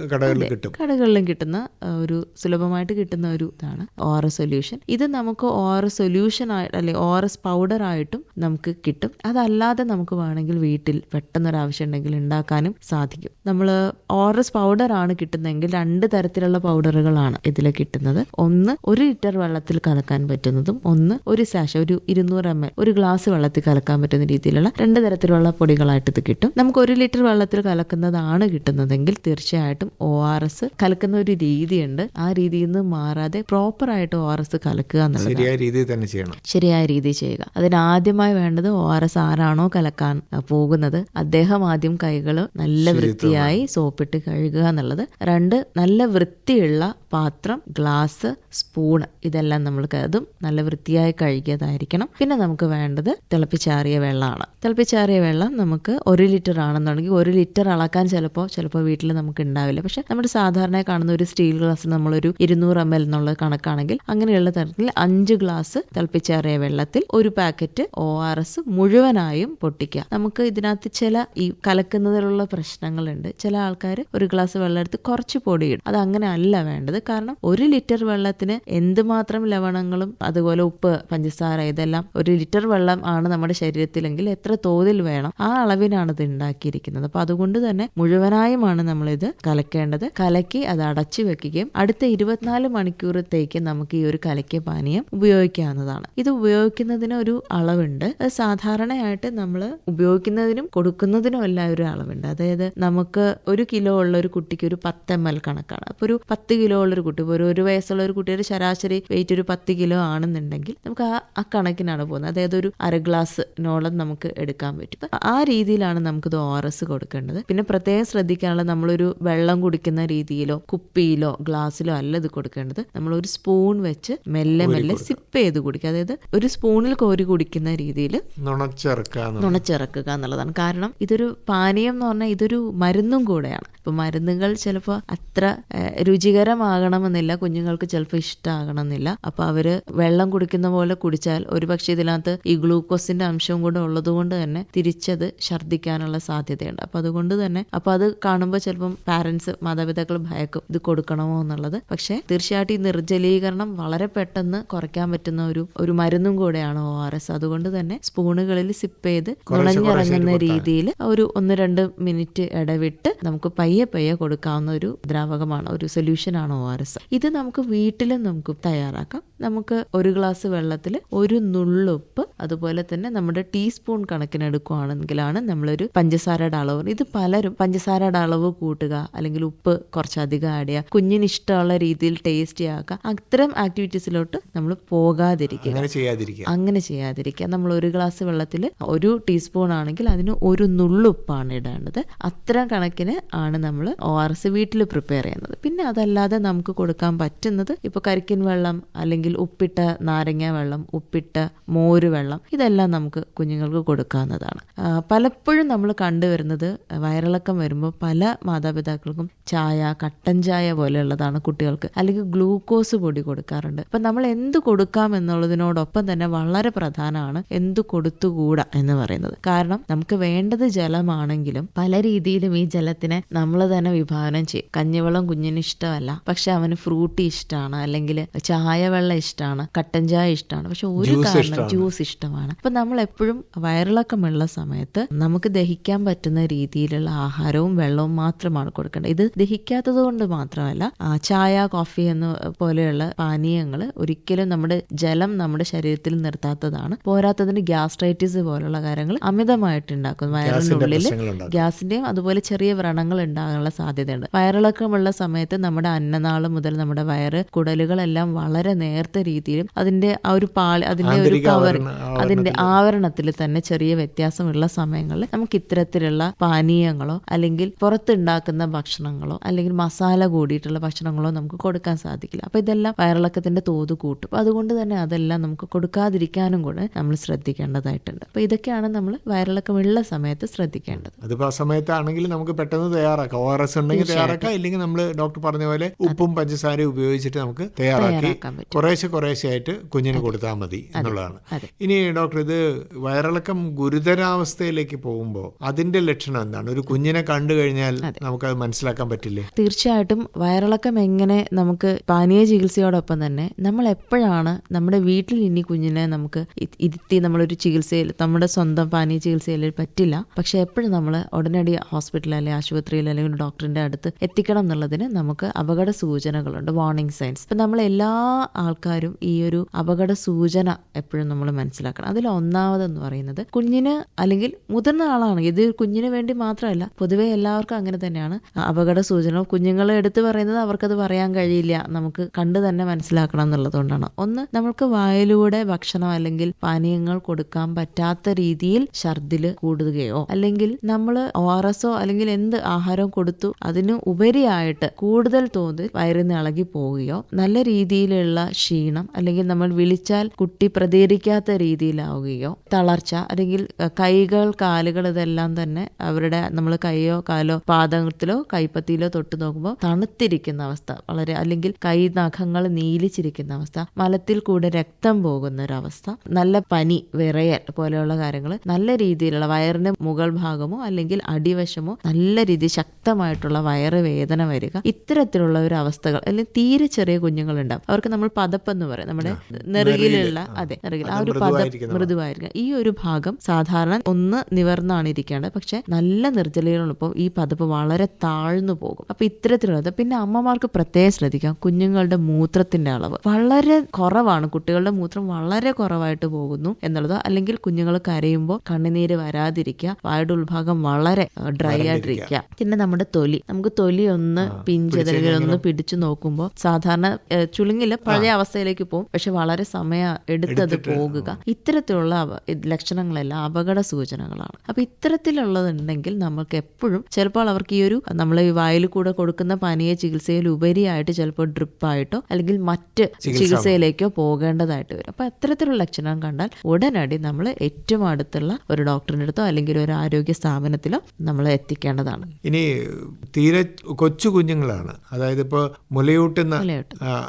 കടകളിലും കിട്ടുന്ന ഒരു സുലഭമായിട്ട് കിട്ടുന്ന ഒരു ഇതാണ് ഒ ആർ എസ് സൊല്യൂഷൻ ഇത് നമുക്ക് ഒ ആർ എസ് സൊല്യൂഷൻ ആയിട്ട് അല്ലെ ഒ ആർ എസ് പൗഡർ ആയിട്ടും നമുക്ക് കിട്ടും. അതല്ലാതെ നമുക്ക് വേണമെങ്കിൽ വീട്ടിൽ പെട്ടെന്നൊരു ആവശ്യം ഉണ്ടെങ്കിൽ ഉണ്ടാക്കാനും സാധിക്കും. നമ്മൾ ഒ ആർ എസ് പൗഡർ ആണ് കിട്ടുന്നതെങ്കിൽ രണ്ട് തരത്തിലുള്ള പൗഡറുകളാണ് ഇതിൽ കിട്ടുന്നത്. ഒന്ന് ഒരു ലിറ്റർ വെള്ളത്തിൽ കലക്കാൻ പറ്റുന്നതും. ഒന്ന് ഒരു സാഷ ഒരു ഇരുന്നൂറ് എം എൽ ഒരു ഗ്ലാസ് വെള്ളത്തിൽ കലക്കാൻ പറ്റുന്ന രീതിയിലുള്ള രണ്ട് തരത്തിലുള്ള പൊടികളായിട്ട് ഇത് കിട്ടും. നമുക്ക് ഒരു ലിറ്റർ വെള്ളത്തിൽ കലക്കുന്നതാണ് കിട്ടുന്നതെങ്കിൽ തീർച്ചയായിട്ടും ഒ ആർ എസ് കലക്കുന്ന ഒരു രീതിയുണ്ട്. ആ രീതിയിൽ നിന്ന് മാറാതെ പ്രോപ്പർ ആയിട്ട് ഒ ആർ എസ് കലക്കുക എന്നുള്ളത് ശരിയായ രീതിയിൽ തന്നെ ചെയ്യണം. ശരിയായ രീതിയിൽ ചെയ്യുക. അതിന് ആദ്യമായി വേണ്ടത് ഒ ആർ എസ് ആരാണോ കലക്കാൻ പോകുന്നത്. അദ്ദേഹം ആദ്യം കൈകൾ നല്ല വൃത്തിയായി സോപ്പിട്ട് കഴുകുക എന്നുള്ളത്. രണ്ട് നല്ല വൃത്തിയുള്ള പാത്രം ഗ്ലാസ് സ്പൂൺ ഇതെല്ലാം നമ്മൾ അതും നല്ല വൃത്തിയായി കഴുകിയതായിരിക്കണം. പിന്നെ നമുക്ക് വേണ്ടത് തിളപ്പിച്ചാറിയ വെള്ളമാണ്. തിളപ്പിച്ചാറിയ വെള്ളം നമുക്ക് ഒരു ലിറ്റർ ആണെന്നുണ്ടെങ്കിൽ ഒരു ലിറ്റർ അളക്കാൻ ചിലപ്പോൾ ചിലപ്പോൾ വീട്ടിൽ നമുക്ക് ഉണ്ടാവില്ല. പക്ഷെ നമ്മുടെ സാധാരണ കാണുന്ന ഒരു സ്റ്റീൽ ഗ്ലാസ് നമ്മളൊരു ഇരുന്നൂറ് എം എൽ എന്നുള്ള കണക്കാണെങ്കിൽ അങ്ങനെയുള്ള തരത്തിൽ അഞ്ച് ഗ്ലാസ് തിളപ്പിച്ചേറിയ വെള്ളത്തിൽ ഒരു പാക്കറ്റ് ഒ ആർ എസ് മുഴുവനായും പൊട്ടിക്കുക. നമുക്ക് ഇതിനകത്ത് ചില ഈ കലക്കുന്നതിലുള്ള പ്രശ്നങ്ങളുണ്ട്. ചില ആൾക്കാർ ഒരു ഗ്ലാസ് വെള്ളം എടുത്ത് കുറച്ച് പൊടിയിടും അത് അങ്ങനെ അല്ല വേണ്ടത്. കാരണം ഒരു ലിറ്റർ വെള്ളത്തിന് എന്തുമാത്രം ലവണങ്ങളും അതുപോലെ ഉപ്പ് പഞ്ചസാര ഇതെല്ലാം ഒരു ലിറ്റർ വെള്ളം ആണ് നമ്മുടെ ശരീരത്തിലെങ്കിൽ എത്ര തോതിൽ വേണം? ആ അളവിനാണ് ഇത് ഉണ്ടാക്കിയിരിക്കുന്നത്. അപ്പൊ അതുകൊണ്ട് തന്നെ മുഴുവനായുമാണ് നമ്മളിത് കലക്കേണ്ടത്. കലക്കി അത് അടച്ചു വെക്കുകയും അടുത്ത ഇരുപത്തിനാല് മണിക്കൂറത്തേക്ക് നമുക്ക് ഈ ഒരു കലക്കിയ പാനീയം ഉപയോഗിക്കാവുന്നതാണ്. ഇത് ഉപയോഗിക്കുന്നതിന് ഒരു അളവുണ്ട്. അത് സാധാരണയായിട്ട് നമ്മൾ ഉപയോഗിക്കുന്നതിനും കൊടുക്കുന്നതിനും എല്ലാം ഒരു അളവുണ്ട്. അതായത് നമുക്ക് ഒരു കിലോ ഉള്ള ഒരു കുട്ടിക്ക് ഒരു പത്ത് എം എൽ കണക്കാണ്. അപ്പൊ ഒരു പത്ത് കിലോ ഉള്ള ഒരു കുട്ടി ഒരു ഒരു വയസ്സുള്ള ഒരു കുട്ടിയുടെ ശരാശരി വെയിറ്റ് ഒരു പത്ത് കിലോ ആണെന്നുണ്ടെങ്കിൽ നമുക്ക് ആ ആ കണക്കിനാണ് പോകുന്നത്. അതായത് ഒരു അര ഗ്ലാസ് നോളം നമുക്ക് എടുക്കാൻ പറ്റും. ആ രീതിയിലാണ് നമുക്കിത് ഒ ആർ എസ് കൊടുക്കേണ്ടത്. പിന്നെ പ്രത്യേകം ശ്രദ്ധിക്കാനുള്ള നമ്മളൊരു വെള്ളം കുടിക്കുന്ന രീതിയിലോ കുപ്പിയിലോ ഗ്ലാസ്സിലോ അല്ല ഇത് കൊടുക്കേണ്ടത്. നമ്മൾ ഒരു സ്പൂൺ വെച്ച് മെല്ലെ മെല്ലെ സിപ്പ് ചെയ്ത് കുടിക്കുക. അതായത് ഒരു സ്പൂണിൽ കോരി കുടിക്കുന്ന രീതിയിൽ നുണച്ചിറക്കുക എന്നുള്ളതാണ്. കാരണം ഇതൊരു പാനീയം എന്ന് പറഞ്ഞാൽ ഇതൊരു മരുന്നും കൂടെയാണ്. ഇപ്പൊ മരുന്നുകൾ ചിലപ്പോൾ അത്ര രുചികരമാകണമെന്നില്ല. കുഞ്ഞുങ്ങൾക്ക് ചിലപ്പോൾ ഇഷ്ടമാകണമെന്നില്ല അപ്പൊ അവർ വെള്ളം കുടിക്കുന്ന പോലെ കുടിച്ചാൽ ഒരുപക്ഷെ ഇതിനകത്ത് ഈ ഗ്ലൂക്കോസിന്റെ അംശം കൂടെ ഉള്ളതുകൊണ്ട് തന്നെ തന്നെ തിരിച്ചത് ഛർദ്ദിക്കാനുള്ള സാധ്യതയുണ്ട്. അപ്പൊ അതുകൊണ്ട് തന്നെ അപ്പൊ അത് കാണുമ്പോൾ ചിലപ്പം പാരന്റ്സ് മാതാപിതാക്കൾ ഭയക്കും ഇത് കൊടുക്കണമോ എന്നുള്ളത്. പക്ഷേ തീർച്ചയായിട്ടും ഈ നിർജലീകരണം വളരെ പെട്ടെന്ന് കുറയ്ക്കാൻ പറ്റുന്ന ഒരു ഒരു മരുന്നും കൂടെയാണ് ഒ ആർ എസ് അതുകൊണ്ട് തന്നെ സ്പൂണുകളിൽ സിപ്പ് ചെയ്ത് നുണഞ്ഞിറങ്ങുന്ന രീതിയിൽ ഒരു ഒന്ന് രണ്ട് മിനിറ്റ് ഇടവിട്ട് നമുക്ക് പയ്യെ പയ്യെ കൊടുക്കാവുന്ന ഒരു ദ്രാവകമാണ് ഒരു സൊല്യൂഷനാണ് ഒ ആർ എസ് ഇത് നമുക്ക് വീട്ടിലും നമുക്ക് തയ്യാറാക്കാം. നമുക്ക് ഒരു ഗ്ലാസ് വെള്ളത്തിൽ ഒരു നുള്ളുപ്പ് അതുപോലെ തന്നെ നമ്മുടെ ടീസ്പൂൺ കണക്കിന് എടുക്കുകയാണെങ്കിലാണ് നമ്മളൊരു പഞ്ചസാരയുടെ അളവ്. ഇത് പലരും പഞ്ചസാരയുടെ അളവ് കൂട്ടുക അല്ലെങ്കിൽ ഉപ്പ് കുറച്ചധികം ആഡ് ചെയ്യുക കുഞ്ഞിന് ഇഷ്ടമുള്ള രീതിയിൽ ടേസ്റ്റി ആക്കുക. അത്തരം ആക്ടിവിറ്റീസിലോട്ട് നമ്മൾ പോകാതിരിക്കുക. അങ്ങനെ ചെയ്യാതിരിക്കുക. നമ്മൾ ഒരു ഗ്ലാസ് വെള്ളത്തിൽ ഒരു ടീസ്പൂൺ ആണെങ്കിൽ അതിന് ഒരു നുള്ളുപ്പാണ് ഇടേണ്ടത്. അത്തരം കണക്കിന് ആണ് നമ്മൾ ഒ ആർ എസ് വീട്ടിൽ പ്രിപ്പയർ ചെയ്യുന്നത്. പിന്നെ അതല്ലാതെ നമുക്ക് കൊടുക്കാൻ പറ്റുന്നത് ഇപ്പൊ കരിക്കിൻ വെള്ളം അല്ലെങ്കിൽ ഉപ്പിട്ട നാരങ്ങ വെള്ളം ഉപ്പിട്ട മോര് വെള്ളം ഇതെല്ലാം നമുക്ക് കുഞ്ഞുങ്ങൾക്ക് കൊടുക്കാവുന്നതാണ്. പലപ്പോഴും നമ്മൾ കണ്ടുവരുന്നത് വയറിളക്കം വരുമ്പോൾ പല മാതാപിതാക്കൾക്കും ചായ കട്ടൻ ചായ പോലെയുള്ളതാണ് കുട്ടികൾക്ക്. അല്ലെങ്കിൽ ഗ്ലൂക്കോസ് പൊടി കൊടുക്കാറുണ്ട്. അപ്പം നമ്മൾ എന്ത് കൊടുക്കാം എന്നുള്ളതിനോടൊപ്പം തന്നെ വളരെ പ്രധാനമാണ് എന്ത് കൊടുത്തുകൂടാ എന്ന് പറയുന്നത്. കാരണം നമുക്ക് വേണ്ടത് ജലമാണെങ്കിലും പല രീതിയിലും ഈ ജലത്തിനെ നമ്മൾ തന്നെ വിഭാവനം ചെയ്യും. കഞ്ഞിവെള്ളം കുഞ്ഞിന് ഇഷ്ടമല്ല. പക്ഷെ അവന് ഫ്രൂട്ടി ഇഷ്ടമാണ്. അല്ലെങ്കിൽ ചായ വെള്ളം ഇഷ്ടമാണ്. കട്ടൻ ചായ ഇഷ്ടമാണ്. പക്ഷെ ഒരു കാരണം ജ്യൂസ് ഇഷ്ടമാണ്. അപ്പം നമ്മൾ എപ്പോഴും വയറിളക്കമുള്ള സമയത്ത് സമയത്ത് നമുക്ക് ദഹിക്കാൻ പറ്റുന്ന രീതിയിലുള്ള ആഹാരവും വെള്ളവും മാത്രമാണ് കൊടുക്കേണ്ടത്. ഇത് ദഹിക്കാത്തത് കൊണ്ട് മാത്രമല്ല ചായ കോഫി എന്ന പോലെയുള്ള പാനീയങ്ങൾ ഒരിക്കലും നമ്മുടെ ജലം നമ്മുടെ ശരീരത്തിൽ നിർത്താത്തതാണ്. പോരാത്തതിന് ഗ്യാസ്ട്രൈറ്റിസ് പോലുള്ള കാര്യങ്ങൾ അമിതമായിട്ട് ഉണ്ടാക്കും. വയറിനുള്ളിൽ. ഗ്യാസിന്റെയും അതുപോലെ ചെറിയ വ്രണങ്ങൾ ഉണ്ടാകാനുള്ള സാധ്യതയുണ്ട്. വയറിളക്കമുള്ള സമയത്ത് നമ്മുടെ അന്നനാൾ മുതൽ നമ്മുടെ വയറ് കുടലുകളെല്ലാം വളരെ നേർത്ത രീതിയിലും അതിന്റെ ആ ഒരു പാളി അതിന്റെ ഒരു കവർ അതിന്റെ ആവരണത്തിൽ തന്നെ ചെറിയ വ്യത്യാസമുള്ള സമയങ്ങളിൽ നമുക്ക് ഇത്തരത്തിലുള്ള പാനീയങ്ങളോ അല്ലെങ്കിൽ പുറത്തുണ്ടാക്കുന്ന ഭക്ഷണങ്ങളോ അല്ലെങ്കിൽ മസാല കൂടിയിട്ടുള്ള ഭക്ഷണങ്ങളോ നമുക്ക് കൊടുക്കാൻ സാധിക്കില്ല. അപ്പൊ ഇതെല്ലാം വയറിളക്കത്തിന്റെ തോത് കൂട്ടും. അപ്പൊ അതുകൊണ്ട് തന്നെ അതെല്ലാം നമുക്ക് കൊടുക്കാതിരിക്കാനും കൂടെ നമ്മൾ ശ്രദ്ധിക്കേണ്ടതായിട്ടുണ്ട്. അപ്പൊ ഇതൊക്കെയാണ് നമ്മൾ വയറിളക്കമുള്ള സമയത്ത് ശ്രദ്ധിക്കേണ്ടത്. അതിപ്പോ ആ സമയത്താണെങ്കിൽ നമുക്ക് പെട്ടെന്ന് തയ്യാറാക്കാം. ഒ ആർ എസ് ഉണ്ടെങ്കിൽ തയ്യാറാക്കാം. ഇല്ലെങ്കിൽ നമ്മൾ ഡോക്ടർ പറഞ്ഞ പോലെ ഉപ്പും പഞ്ചസാരയും ഉപയോഗിച്ചിട്ട് നമുക്ക് തയ്യാറാക്കി കുറേശ്ശെ കുറേശ്ശെ ആയിട്ട് കുഞ്ഞിന് കൊടുത്താൽ മതി എന്നുള്ളതാണ്. ഇനി ഡോക്ടർ ഇത് വയറിളക്കം ഗുരുതരാവസ്ഥയിലേക്ക് പോകുമ്പോൾ അതിന്റെ ലക്ഷണം എന്താണ്? ഒരു കുഞ്ഞിനെ കണ്ടു കഴിഞ്ഞാൽ നമുക്ക് അത് മനസ്സിലാക്കാൻ പറ്റില്ലേ? തീർച്ചയായിട്ടും വയറിളക്കം എങ്ങനെ നമുക്ക് പാനീയ ചികിത്സയോടൊപ്പം തന്നെ നമ്മൾ എപ്പോഴാണ് നമ്മുടെ വീട്ടിൽ ഇനി കുഞ്ഞിനെ നമുക്ക് ഇരുത്തി നമ്മളൊരു ചികിത്സയിൽ നമ്മുടെ സ്വന്തം പാനീയ ചികിത്സയിൽ പറ്റില്ല. പക്ഷെ എപ്പോഴും നമ്മൾ ഉടനടി ഹോസ്പിറ്റലിൽ അല്ലെങ്കിൽ ആശുപത്രിയിൽ അല്ലെങ്കിൽ ഡോക്ടറിന്റെ അടുത്ത് എത്തിക്കണം എന്നുള്ളതിന് നമുക്ക് അപകട സൂചനകളുണ്ട് വാർണിംഗ് സൈൻസ് ഇപ്പം നമ്മൾ എല്ലാ ആൾക്കാരും ഈ ഒരു അപകട സൂചന എപ്പോഴും നമ്മൾ മനസ്സിലാക്കണം. അതിൽ ഒന്നാമതെന്ന് പറയുന്നത് കുഞ്ഞിന് അല്ലെങ്കിൽ മുതിർന്ന ആളാണ്. ഇത് കുഞ്ഞിന് വേണ്ടി മാത്രമല്ല പൊതുവെ എല്ലാവർക്കും അങ്ങനെ തന്നെയാണ്. അപകട സൂചന കുഞ്ഞുങ്ങളെ എടുത്തു പറയുന്നത് അവർക്കത് പറയാൻ കഴിയില്ല. നമുക്ക് കണ്ടു തന്നെ മനസ്സിലാക്കണം എന്നുള്ളതുകൊണ്ടാണ്. ഒന്ന് നമ്മൾക്ക് വായിലൂടെ ഭക്ഷണം അല്ലെങ്കിൽ പാനീയങ്ങൾ കൊടുക്കാൻ പറ്റാത്ത രീതിയിൽ ഛർദിൽ കൂടുകയോ അല്ലെങ്കിൽ നമ്മൾ ഒ ആർ എസോ അല്ലെങ്കിൽ എന്ത് ആഹാരം കൊടുത്തു അതിന് ഉപരിയായിട്ട് കൂടുതൽ തോതിൽ വയറിന്ന് ഇളകി പോവുകയോ നല്ല രീതിയിലുള്ള ക്ഷീണം അല്ലെങ്കിൽ നമ്മൾ വിളിച്ചാൽ കുട്ടി പ്രതികരിക്കാത്ത രീതിയിലാവുകയോ തളർച്ച അല്ലെങ്കിൽ അഹ്, കൈകൾ കാലുകൾ ഇതെല്ലാം തന്നെ അവരുടെ നമ്മൾ കൈയോ കാലോ പാദത്തിലോ കൈപ്പത്തിയിലോ തൊട്ട് നോക്കുമ്പോൾ തണുത്തിരിക്കുന്ന അവസ്ഥ. വളരെ അല്ലെങ്കിൽ കൈ നഖങ്ങൾ നീലിച്ചിരിക്കുന്ന അവസ്ഥ. മലത്തിൽ കൂടെ രക്തം പോകുന്ന ഒരവസ്ഥ നല്ല പനി വിറയൽ പോലെയുള്ള കാര്യങ്ങൾ നല്ല രീതിയിലുള്ള വയറിന് മുകൾ ഭാഗമോ അല്ലെങ്കിൽ അടിവശമോ നല്ല രീതി ശക്തമായിട്ടുള്ള വയറ് വേദന വരിക. ഇത്തരത്തിലുള്ള ഒരു അവസ്ഥകൾ അല്ലെങ്കിൽ തീരെ ചെറിയ കുഞ്ഞുങ്ങളുണ്ടാവും അവർക്ക് നമ്മൾ പതപ്പെന്ന് പറയും. നമ്മുടെ നെറുകിലുള്ള അതെ നെറുകിൽ ആ ഒരു പദം മൃദുവായിരിക്കും. ഈ ഒരു ഭാഗം സാധാരണ ഒന്ന് നിവർന്നാണ് ഇരിക്കേണ്ടത്. പക്ഷെ നല്ല നിർജലീകരണപ്പം ഈ പതിപ്പ് വളരെ താഴ്ന്നു പോകും. അപ്പൊ ഇത്തരത്തിലുള്ളത് പിന്നെ അമ്മമാർക്ക് പ്രത്യേകം ശ്രദ്ധിക്കാം. കുഞ്ഞുങ്ങളുടെ മൂത്രത്തിന്റെ അളവ് വളരെ കുറവാണ്. കുട്ടികളുടെ മൂത്രം വളരെ കുറവായിട്ട് പോകുന്നു എന്നുള്ളത്. അല്ലെങ്കിൽ കുഞ്ഞുങ്ങൾ കരയുമ്പോൾ കണ്ണുനീര് വരാതിരിക്കുക വായുടെ ഉൾഭാഗം വളരെ ഡ്രൈ ആയിട്ടിരിക്കുക. പിന്നെ നമ്മുടെ തൊലി. നമുക്ക് തൊലി ഒന്ന് പിഞ്ചതലുകൾ ഒന്ന് പിടിച്ചു നോക്കുമ്പോൾ സാധാരണ ചുളുങ്ങിൽ ചുളുങ്ങില്ല പഴയ അവസ്ഥയിലേക്ക് പോകും. പക്ഷെ വളരെ സമയം എടുത്തത് പോകുക. ഇത്തരത്തിലുള്ള ലക്ഷണങ്ങളെല്ലാം അപകട സൂചനകളാണ്. അപ്പൊ ഇത്തരത്തിലുള്ളതുണ്ടെങ്കിൽ നമുക്ക് എപ്പോഴും ചിലപ്പോൾ അവർക്ക് ഈ ഒരു നമ്മൾ ഈ വായിൽ കൂടെ കൊടുക്കുന്ന പനിയെ ചികിത്സയിൽ ഉപരിയായിട്ട് ചിലപ്പോൾ ഡ്രിപ്പായിട്ടോ അല്ലെങ്കിൽ മറ്റ് ചികിത്സയിലേക്കോ പോകേണ്ടതായിട്ട് വരും. അപ്പൊ അത്തരത്തിലുള്ള ലക്ഷണം കണ്ടാൽ ഉടനടി നമ്മൾ ഏറ്റവും അടുത്തുള്ള ഒരു ഡോക്ടറിന്റെ അടുത്തോ അല്ലെങ്കിൽ ഒരു ആരോഗ്യ സ്ഥാപനത്തിലോ നമ്മൾ എത്തിക്കേണ്ടതാണ്. ഇനി തീരെ കൊച്ചു കുഞ്ഞുങ്ങളാണ്. അതായത് ഇപ്പോൾ മുലയൂട്ടുന്ന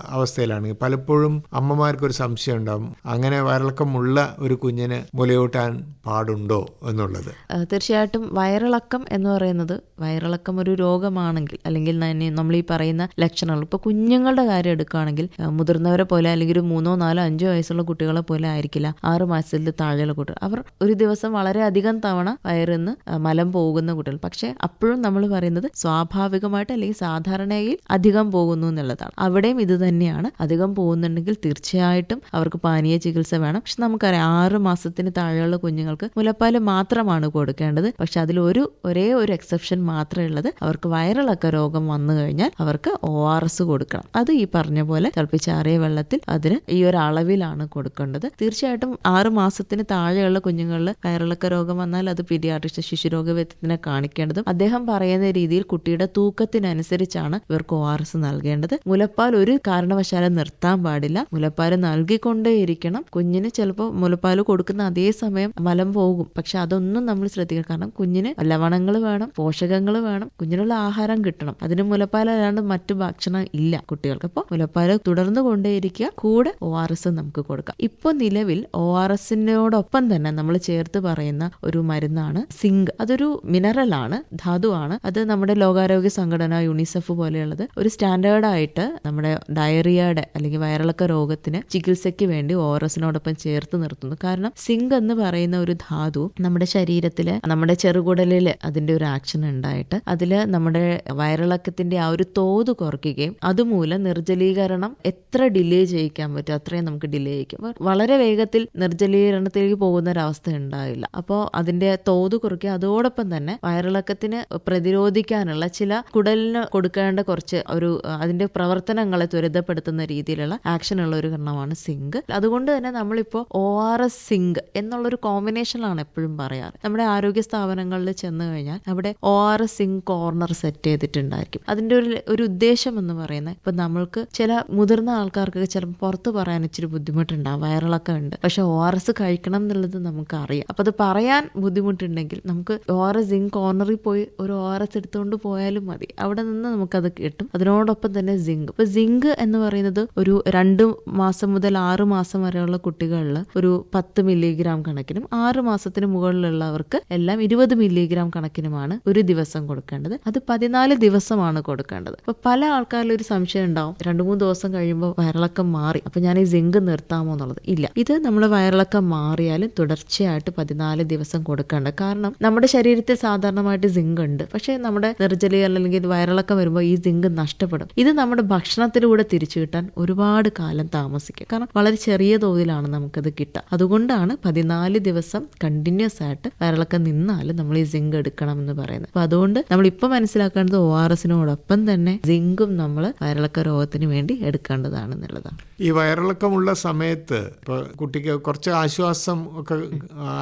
അവസ്ഥയിലാണ്. പലപ്പോഴും അമ്മമാർക്ക് ഒരു സംശയം ഉണ്ടാവും. അങ്ങനെ വയറിളക്കമുള്ള ഒരു കുഞ്ഞിന് മുലയൂട്ടാൻ പാടുണ്ടോ? എന്നുള്ളത്. തീർച്ചയായിട്ടും വയറിളക്കം എന്ന് പറയുന്നത് വയറിളക്കം ഒരു രോഗമാണെങ്കിൽ അല്ലെങ്കിൽ നമ്മൾ ഈ പറയുന്ന ലക്ഷണങ്ങൾ. ഇപ്പോൾ കുഞ്ഞുങ്ങളുടെ കാര്യം എടുക്കുകയാണെങ്കിൽ മുതിർന്നവരെ പോലെ അല്ലെങ്കിൽ ഒരു മൂന്നോ നാലോ അഞ്ചോ വയസ്സുള്ള കുട്ടികളെ പോലെ ആയിരിക്കില്ല. ആറ് മാസത്തിൽ താഴെയുള്ള കുട്ടികൾ. അവർ ഒരു ദിവസം വളരെയധികം തവണ വയറിന്ന് മലം പോകുന്ന കുട്ടികൾ. പക്ഷേ അപ്പോഴും നമ്മൾ പറയുന്നത് സ്വാഭാവികമായിട്ട് അല്ലെങ്കിൽ സാധാരണയിൽ അധികം പോകുന്നു എന്നുള്ളതാണ്. അവിടെയും ഇത് തന്നെയാണ്. അധികം പോകുന്നുണ്ടെങ്കിൽ തീർച്ചയായിട്ടും അവർക്ക് പാനീയ ചികിത്സ വേണം. പക്ഷെ നമുക്കറിയാം ആറ് മാസത്തിന് താഴെയുള്ള കുഞ്ഞുങ്ങൾക്ക് മുലപ്പാൽ മാത്രമാണ് കൊടുക്കേണ്ടത്. പക്ഷെ അതിൽ ഒരു ഒരേ എക്സെപ്ഷൻ മാത്രമേ ഉള്ളത്. അവർക്ക് വയറിളക്ക രോഗം വന്നു കഴിഞ്ഞാൽ അവർക്ക് ഒ ആർ എസ് കൊടുക്കണം. അത് ഈ പറഞ്ഞ പോലെ തിളപ്പിച്ചാറിയ വെള്ളത്തിൽ അതിന് ഈ ഒരു അളവിലാണ് കൊടുക്കേണ്ടത്. തീർച്ചയായിട്ടും ആറ് മാസത്തിന് താഴെയുള്ള കുഞ്ഞുങ്ങളിൽ വയറിളക്ക രോഗം വന്നാൽ അത് പീഡിയാട്രിസ്റ്റ് ശിശുരോഗ വിദഗ്ധനെ കാണിക്കേണ്ടതും. അദ്ദേഹം പറയുന്ന രീതിയിൽ കുട്ടിയുടെ തൂക്കത്തിനനുസരിച്ചാണ് ഇവർക്ക് ഒ ആർ എസ് നൽകേണ്ടത്. മുലപ്പാൽ ഒരു കാരണവശാലും നിർത്താൻ പാടില്ല. മുലപ്പാൽ നൽകിക്കൊണ്ടേയിരിക്കണം. കുഞ്ഞിന് ചിലപ്പോൾ മുലപ്പാൽ കൊടുക്കുന്ന അതേ സമയം മലം പോകും. പക്ഷെ അതൊന്നും നമ്മൾ ശ്രദ്ധിക്കണം. കാരണം കുഞ്ഞിന് ലവണങ്ങൾ വേണം പോഷകങ്ങൾ വേണം കുഞ്ഞിനുള്ള ആഹാരം കിട്ടണം. അതിന് മുലപ്പാൽ അല്ലാണ്ട് മറ്റു ഭക്ഷണം ഇല്ല കുട്ടികൾക്ക്. അപ്പോൾ മുലപ്പാൽ തുടർന്ന് കൊണ്ടേയിരിക്കുക. കൂടെ ഒ ആർ എസ് നമുക്ക് കൊടുക്കാം. ഇപ്പോൾ നിലവിൽ ഒ ആർ എസിനോടൊപ്പം തന്നെ നമ്മൾ ചേർത്ത് പറയുന്ന ഒരു മരുന്നാണ് സിങ്ക്. അതൊരു മിനറൽ ആണ് ധാതുവാണ്. അത് നമ്മുടെ ലോകാരോഗ്യ സംഘടന യുണിസെഫ് പോലെയുള്ളത് ഒരു സ്റ്റാൻഡേർഡ് ആയിട്ട് നമ്മുടെ ഡയറിയയുടെ അല്ലെങ്കിൽ വയറിളക്ക രോഗത്തിന് ചികിത്സയ്ക്ക് വേണ്ടി എസിനോടൊപ്പം ചേർത്ത് നിർത്തുന്നു. കാരണം സിങ്ക് എന്ന് പറയുന്ന ഒരു ധാതു നമ്മുടെ ശരീരത്തിൽ നമ്മുടെ ചെറുകുടലിൽ അതിന്റെ ഒരു ആക്ഷൻ ഉണ്ടായിട്ട് അതിൽ നമ്മുടെ വയറിളക്കത്തിന്റെ ആ ഒരു തോത് കുറയ്ക്കുകയും അതുമൂലം നിർജലീകരണം എത്ര ഡിലേ ചെയ്യിക്കാൻ പറ്റും അത്രയും നമുക്ക് ഡിലേ ചെയ്യിക്കും. വളരെ വേഗത്തിൽ നിർജലീകരണത്തിലേക്ക് പോകുന്ന ഒരവസ്ഥ ഉണ്ടാവില്ല. അപ്പോ അതിന്റെ തോത് കുറയ്ക്കുക അതോടൊപ്പം തന്നെ വയറിളക്കത്തിന് പ്രതിരോധിക്കാനുള്ള ചില കുടലിന് കൊടുക്കേണ്ട കുറച്ച് ഒരു അതിന്റെ പ്രവർത്തനങ്ങളെ ത്വരിതപ്പെടുത്തുന്ന രീതിയിലുള്ള ആക്ഷൻ ഉള്ള ഒരു കരണമാണ് സിങ്ക്. അതുകൊണ്ട് തന്നെ നമ്മളിപ്പോ ഒ ആർ എസ് സിങ്ക് എന്നുള്ളൊരു കോമ്പിനേഷനാണ് എപ്പോഴും പറയാറ്. നമ്മുടെ ആരോഗ്യ സ്ഥാപനങ്ങളിൽ ചെന്ന് കഴിഞ്ഞാൽ അവിടെ O R S in corner set ചെയ്തിട്ടുണ്ടായിരിക്കും. അതിന്റെ ഒരു ഒരു ഉദ്ദേശം എന്ന് പറയുന്നത് ഇപ്പൊ നമ്മൾക്ക് ചില മുതിർന്ന ആൾക്കാർക്കൊക്കെ ചിലപ്പോൾ പുറത്ത് പറയാൻ ഇച്ചിരി ബുദ്ധിമുട്ടുണ്ടാവും. വയറിളക്കം ഉണ്ട്. പക്ഷെ ഒ ആർ എസ് കഴിക്കണം എന്നുള്ളത് നമുക്ക് അറിയാം അപ്പൊ അത് പറയാൻ ബുദ്ധിമുട്ടുണ്ടെങ്കിൽ നമുക്ക് ഒ ആർ എസ് സിങ്ക് കോർണറിൽ പോയി ഒരു ഒ ആർ എസ് എടുത്തുകൊണ്ട് പോയാലും മതി. അവിടെ നിന്ന് നമുക്കത് കിട്ടും. അതിനോടൊപ്പം തന്നെ സിങ്ക് ഇപ്പൊ സിങ്ക് എന്ന് പറയുന്നത് ഒരു രണ്ട് മാസം മുതൽ ആറ് മാസം വരെയുള്ള കുട്ടികളിൽ ഒരു പത്ത് മില്ലിഗ്രാം കണക്കിനും ആറ് മാസത്തിന് മുകളിലുള്ളവർക്ക് എല്ലാം ഇരുപത് മില്ലിഗ്രാം കണക്കിനുമാണ് ഒരു ദിവസം കൊടുക്കേണ്ടത്. അത് പതിനാല് ദിവസമാണ് കൊടുക്കേണ്ടത്. അപ്പൊ പല ആൾക്കാരിലും ഒരു സംശയം ഉണ്ടാവും. രണ്ടു മൂന്ന് ദിവസം കഴിയുമ്പോൾ വയറിളക്കം മാറി. അപ്പൊ ഞാൻ ഈ സിങ്ക് നിർത്താമോ എന്നുള്ളത്? ഇല്ല. ഇത് നമ്മുടെ വയറിളക്കം മാറിയാലും തുടർച്ചയായിട്ട് പതിനാല് ദിവസം കൊടുക്കേണ്ട. കാരണം നമ്മുടെ ശരീരത്തിൽ സാധാരണമായിട്ട് സിങ്ക് ഉണ്ട്. പക്ഷേ നമ്മുടെ നിർജലീകരണം അല്ലെങ്കിൽ വയറിളക്കം വരുമ്പോൾ ഈ സിങ്ക് നഷ്ടപ്പെടും. ഇത് നമ്മുടെ ഭക്ഷണത്തിലൂടെ തിരിച്ചു കിട്ടാൻ ഒരുപാട് കാലം താമസിക്കും. കാരണം വളരെ ചെറിയ തോതിലാണ് നമുക്കത് കിട്ടുക. അതുകൊണ്ടാണ് പതിനാല് ദിവസം കണ്ടിന്യൂസ് ആയിട്ട് വയറിളക്കം നിന്നാലും നമ്മൾ ഈ സിങ്ക് എടുക്കണം എന്ന് പറയുന്നത്. അപ്പൊ അതുകൊണ്ട് നമ്മൾ ഇപ്പൊ മനസ്സിലാക്കേണ്ടത് ഒ ആർ എസിനോടൊപ്പം തന്നെ സിങ്കും നമ്മൾ വയറിളക്ക രോഗത്തിന് വേണ്ടി എടുക്കേണ്ടതാണ് എന്നുള്ളതാണ്. ഈ വയറിളക്കമുള്ള സമയത്ത് ഇപ്പോൾ കുട്ടിക്ക് കുറച്ച് ആശ്വാസം ഒക്കെ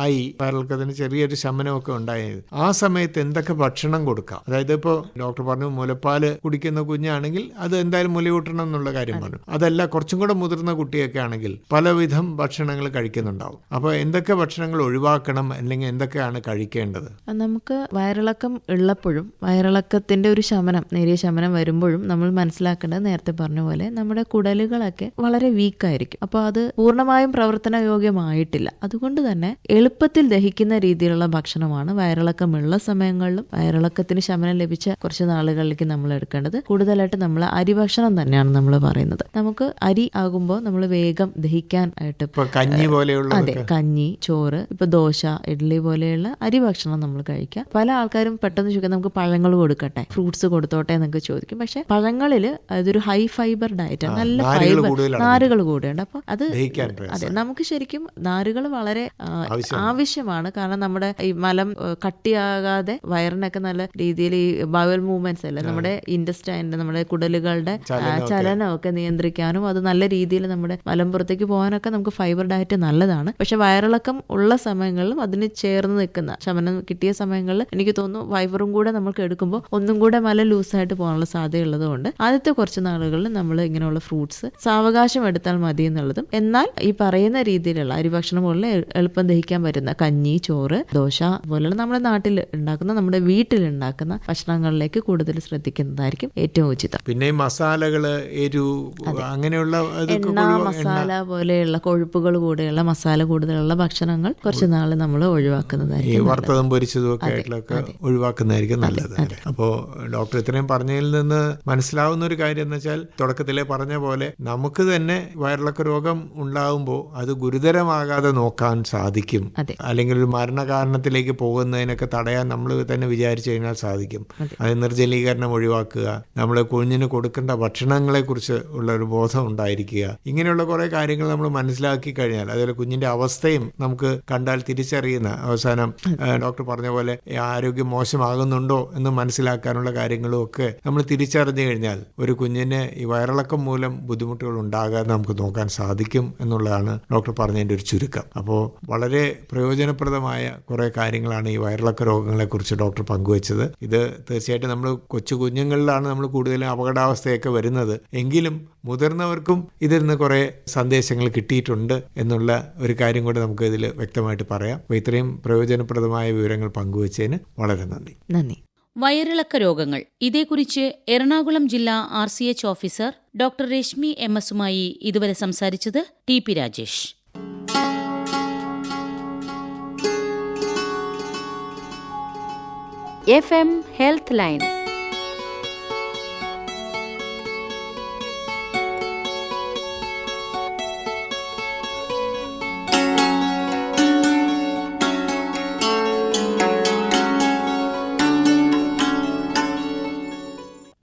ആയി വയറിളക്കത്തിന് ചെറിയൊരു ശമനമൊക്കെ ഉണ്ടായത്. ആ സമയത്ത് എന്തൊക്കെ ഭക്ഷണം കൊടുക്കാം? അതായത് ഇപ്പോൾ ഡോക്ടർ പറഞ്ഞു മുലപ്പാൽ കുടിക്കുന്ന കുഞ്ഞാണെങ്കിൽ അത് എന്തായാലും മുലയൂട്ടണം എന്നുള്ള കാര്യം പറഞ്ഞു. അതല്ല കുറച്ചും കൂടെ മുതിർന്ന കുട്ടിയൊക്കെ ആണെങ്കിൽ പലവിധം ഭക്ഷണങ്ങൾ കഴിക്കുന്നുണ്ടാവും. അപ്പോൾ എന്തൊക്കെ ഭക്ഷണങ്ങൾ ഒഴിവാക്കണം? അല്ലെങ്കിൽ എന്തൊക്കെയാണ് കഴിക്കേണ്ടത്? നമുക്ക് വയറിളക്കം ഉള്ളപ്പോഴും വയറിളക്കത്തിന്റെ ഒരു ശമനം നേരിയ ശമനം വരുമ്പോഴും നമ്മൾ മനസ്സിലാക്കേണ്ടത് നേരത്തെ പറഞ്ഞ പോലെ നമ്മുടെ കുടലുകളൊക്കെ വളരെ വീക്കായിരിക്കും. അപ്പോൾ അത് പൂർണമായും പ്രവർത്തന യോഗ്യമായിട്ടില്ല അതുകൊണ്ട് തന്നെ എളുപ്പത്തിൽ ദഹിക്കുന്ന രീതിയിലുള്ള ഭക്ഷണമാണ് വയറിളക്കമുള്ള സമയങ്ങളിലും വയറിളക്കത്തിന് ശമനം ലഭിച്ച കുറച്ച് നാളുകളിലേക്ക് നമ്മൾ എടുക്കേണ്ടത്. കൂടുതലായിട്ട് നമ്മൾ അരി ഭക്ഷണം തന്നെയാണ് നമ്മൾ പറയുന്നത്. നമുക്ക് അരി ആകുമ്പോൾ നമ്മൾ വേഗം ദഹിക്കാൻ ആയിട്ട് കഞ്ഞി പോലെയുള്ള അതെ കഞ്ഞി ചോറ് ഇപ്പൊ ദോശ ഇഡ്ഡലി പോലെയുള്ള അരി ഭക്ഷണം നമ്മൾ കഴിക്കാം. പല ആൾക്കാരും പെട്ടെന്ന് ചോദിക്കാം നമുക്ക് പഴങ്ങൾ കൊടുക്കട്ടെ? ഫ്രൂട്ട്സ് കൊടുത്തോട്ടെ? എന്നൊക്കെ ചോദിക്കും. പക്ഷെ പഴങ്ങളിൽ അതൊരു ഹൈ ഫൈബർ ഡയറ്റ് നല്ല ഫൈബർ. നാരുകൾ കൂടെയുണ്ട്. അപ്പൊ അത് അതെ നമുക്ക് ശരിക്കും നാരുകൾ വളരെ ആവശ്യമാണ്. കാരണം നമ്മുടെ ഈ മലം കട്ടിയാകാതെ വയറിനൊക്കെ നല്ല രീതിയിൽ ഈ ബവൽ മൂവ്മെന്റ്സ് അല്ലേ? നമ്മുടെ ഇൻഡസ്റ്റൈന്റെ നമ്മുടെ കുടലുകളുടെ ചലനമൊക്കെ. നിയന്ത്രിക്കാനും അത് നല്ല രീതിയിൽ നമ്മുടെ മലം പുറത്തേക്ക് പോകാനൊക്കെ നമുക്ക് ഫൈബർ ഡയറ്റ് നല്ലതാണ്. പക്ഷെ വയറിളക്കം ഉള്ള സമയങ്ങളിലും അതിന് ചേർന്ന് നിൽക്കുന്ന ശമനം കിട്ടിയ സമയങ്ങളിൽ എനിക്ക് തോന്നുന്നു ഫൈബറും കൂടെ നമുക്ക് എടുക്കുമ്പോൾ ഒന്നും കൂടെ മലം ലൂസായിട്ട് പോകാനുള്ള സാധ്യത ഉള്ളതുകൊണ്ട് ആദ്യത്തെ കുറച്ച് നാളുകളിൽ നമ്മൾ ഇങ്ങനെയുള്ള ഫ്രൂട്ട്സ് സാവകാശം എടുത്താൽ മതി എന്നുള്ളതും. എന്നാൽ ഈ പറയുന്ന രീതിയിലുള്ള അരിഭക്ഷണം പോലെ എളുപ്പം ദഹിക്കാൻ പറ്റുന്ന കഞ്ഞി ചോറ് ദോശ പോലുള്ള നമ്മുടെ നാട്ടിൽ ഉണ്ടാക്കുന്ന നമ്മുടെ വീട്ടിൽ ഉണ്ടാക്കുന്ന ഭക്ഷണങ്ങളിലേക്ക് കൂടുതൽ ശ്രദ്ധിക്കുന്നതായിരിക്കും ഏറ്റവും ഉചിതം. പിന്നെ മസാലകൾ എരു അങ്ങനെയുള്ള എണ്ണ മസാല പോലെയുള്ള കൊഴുപ്പുകൾ കൂടെയുള്ള മസാല കൂടുതലുള്ള ഭക്ഷണങ്ങൾ കുറച്ച് നാൾ നമ്മൾ ഒഴിവാക്കുന്നതായിരിക്കും. വറുത്തതും പൊരിച്ചതും ഒക്കെ ആയിട്ടുള്ളൊക്കെ ഒഴിവാക്കുന്നതായിരിക്കും നല്ലത് അപ്പോൾ ഡോക്ടർ ഇത്രയും പറഞ്ഞതിൽ നിന്ന് മനസ്സിലാവുന്ന ഒരു കാര്യം എന്ന് വെച്ചാൽ തുടക്കത്തിലെ പറഞ്ഞ പോലെ നമുക്ക് തന്നെ വയറിളക്ക രോഗം ഉണ്ടാകുമ്പോൾ അത് ഗുരുതരമാകാതെ നോക്കാൻ സാധിക്കും. അല്ലെങ്കിൽ ഒരു മരണകാരണത്തിലേക്ക് പോകുന്നതിനൊക്കെ തടയാൻ നമ്മൾ തന്നെ വിചാരിച്ചു കഴിഞ്ഞാൽ സാധിക്കും. അത്. നിർജലീകരണം ഒഴിവാക്കുക നമ്മൾ കുഞ്ഞിന് കൊടുക്കേണ്ട ഭക്ഷണങ്ങളെ കുറിച്ച് ഉള്ള ഒരു ബോധം ഉണ്ടായിരിക്കുക. ഇങ്ങനെയുള്ള കുറേ കാര്യങ്ങൾ നമ്മൾ മനസ്സിലാക്കി കഴിഞ്ഞാൽ അതുപോലെ കുഞ്ഞിന്റെ അവസ്ഥയും നമുക്ക് കണ്ടാൽ തിരിച്ചറിയുന്ന അവസാനം ഡോക്ടർ പറഞ്ഞ പോലെ ആരോഗ്യം മോശമാകുന്നുണ്ടോ എന്ന് മനസ്സിലാക്കാനുള്ള കാര്യങ്ങളും ഒക്കെ നമ്മൾ തിരിച്ചറിഞ്ഞു കഴിഞ്ഞാൽ ഒരു കുഞ്ഞിന് ഈ വയറിളക്കം മൂലം ബുദ്ധിമുട്ടുകൾ ഉണ്ടാകാതെ നമുക്ക് നോക്കാൻ സാധിക്കും എന്നുള്ളതാണ് ഡോക്ടർ പറഞ്ഞതിന്റെ ഒരു ചുരുക്കം. അപ്പോൾ വളരെ പ്രയോജനപ്രദമായ കുറേ കാര്യങ്ങളാണ് ഈ വയറിളക്ക രോഗങ്ങളെക്കുറിച്ച് ഡോക്ടർ പങ്കുവച്ചത്. ഇത് തീർച്ചയായിട്ടും നമ്മൾ കൊച്ചു കുഞ്ഞുങ്ങളിലാണ് നമ്മൾ കൂടുതലും അപകടാവസ്ഥയൊക്കെ വരുന്നത്. എങ്കിലും മുതിർന്നവർക്കും ഇതിൽ നിന്ന് കുറേ സന്ദേശങ്ങൾ കിട്ടിയിട്ടുണ്ട് എന്നുള്ള ഒരു കാര്യം കൂടെ നമുക്ക് ഇതിൽ വ്യക്തമായിട്ട് പറയാം. അപ്പോൾ ഇത്രയും പ്രയോജനപ്രദമായ വിവരങ്ങൾ പങ്കുവച്ചതിന് വളരെ നന്ദി. നന്ദി. വയറിളക്ക രോഗങ്ങൾ. ഇതേക്കുറിച്ച് എറണാകുളം ജില്ലാ R C H officer doctor Rashmi M എസുമായി ഇതുവരെ സംസാരിച്ചത് T P Rajesh. F M health line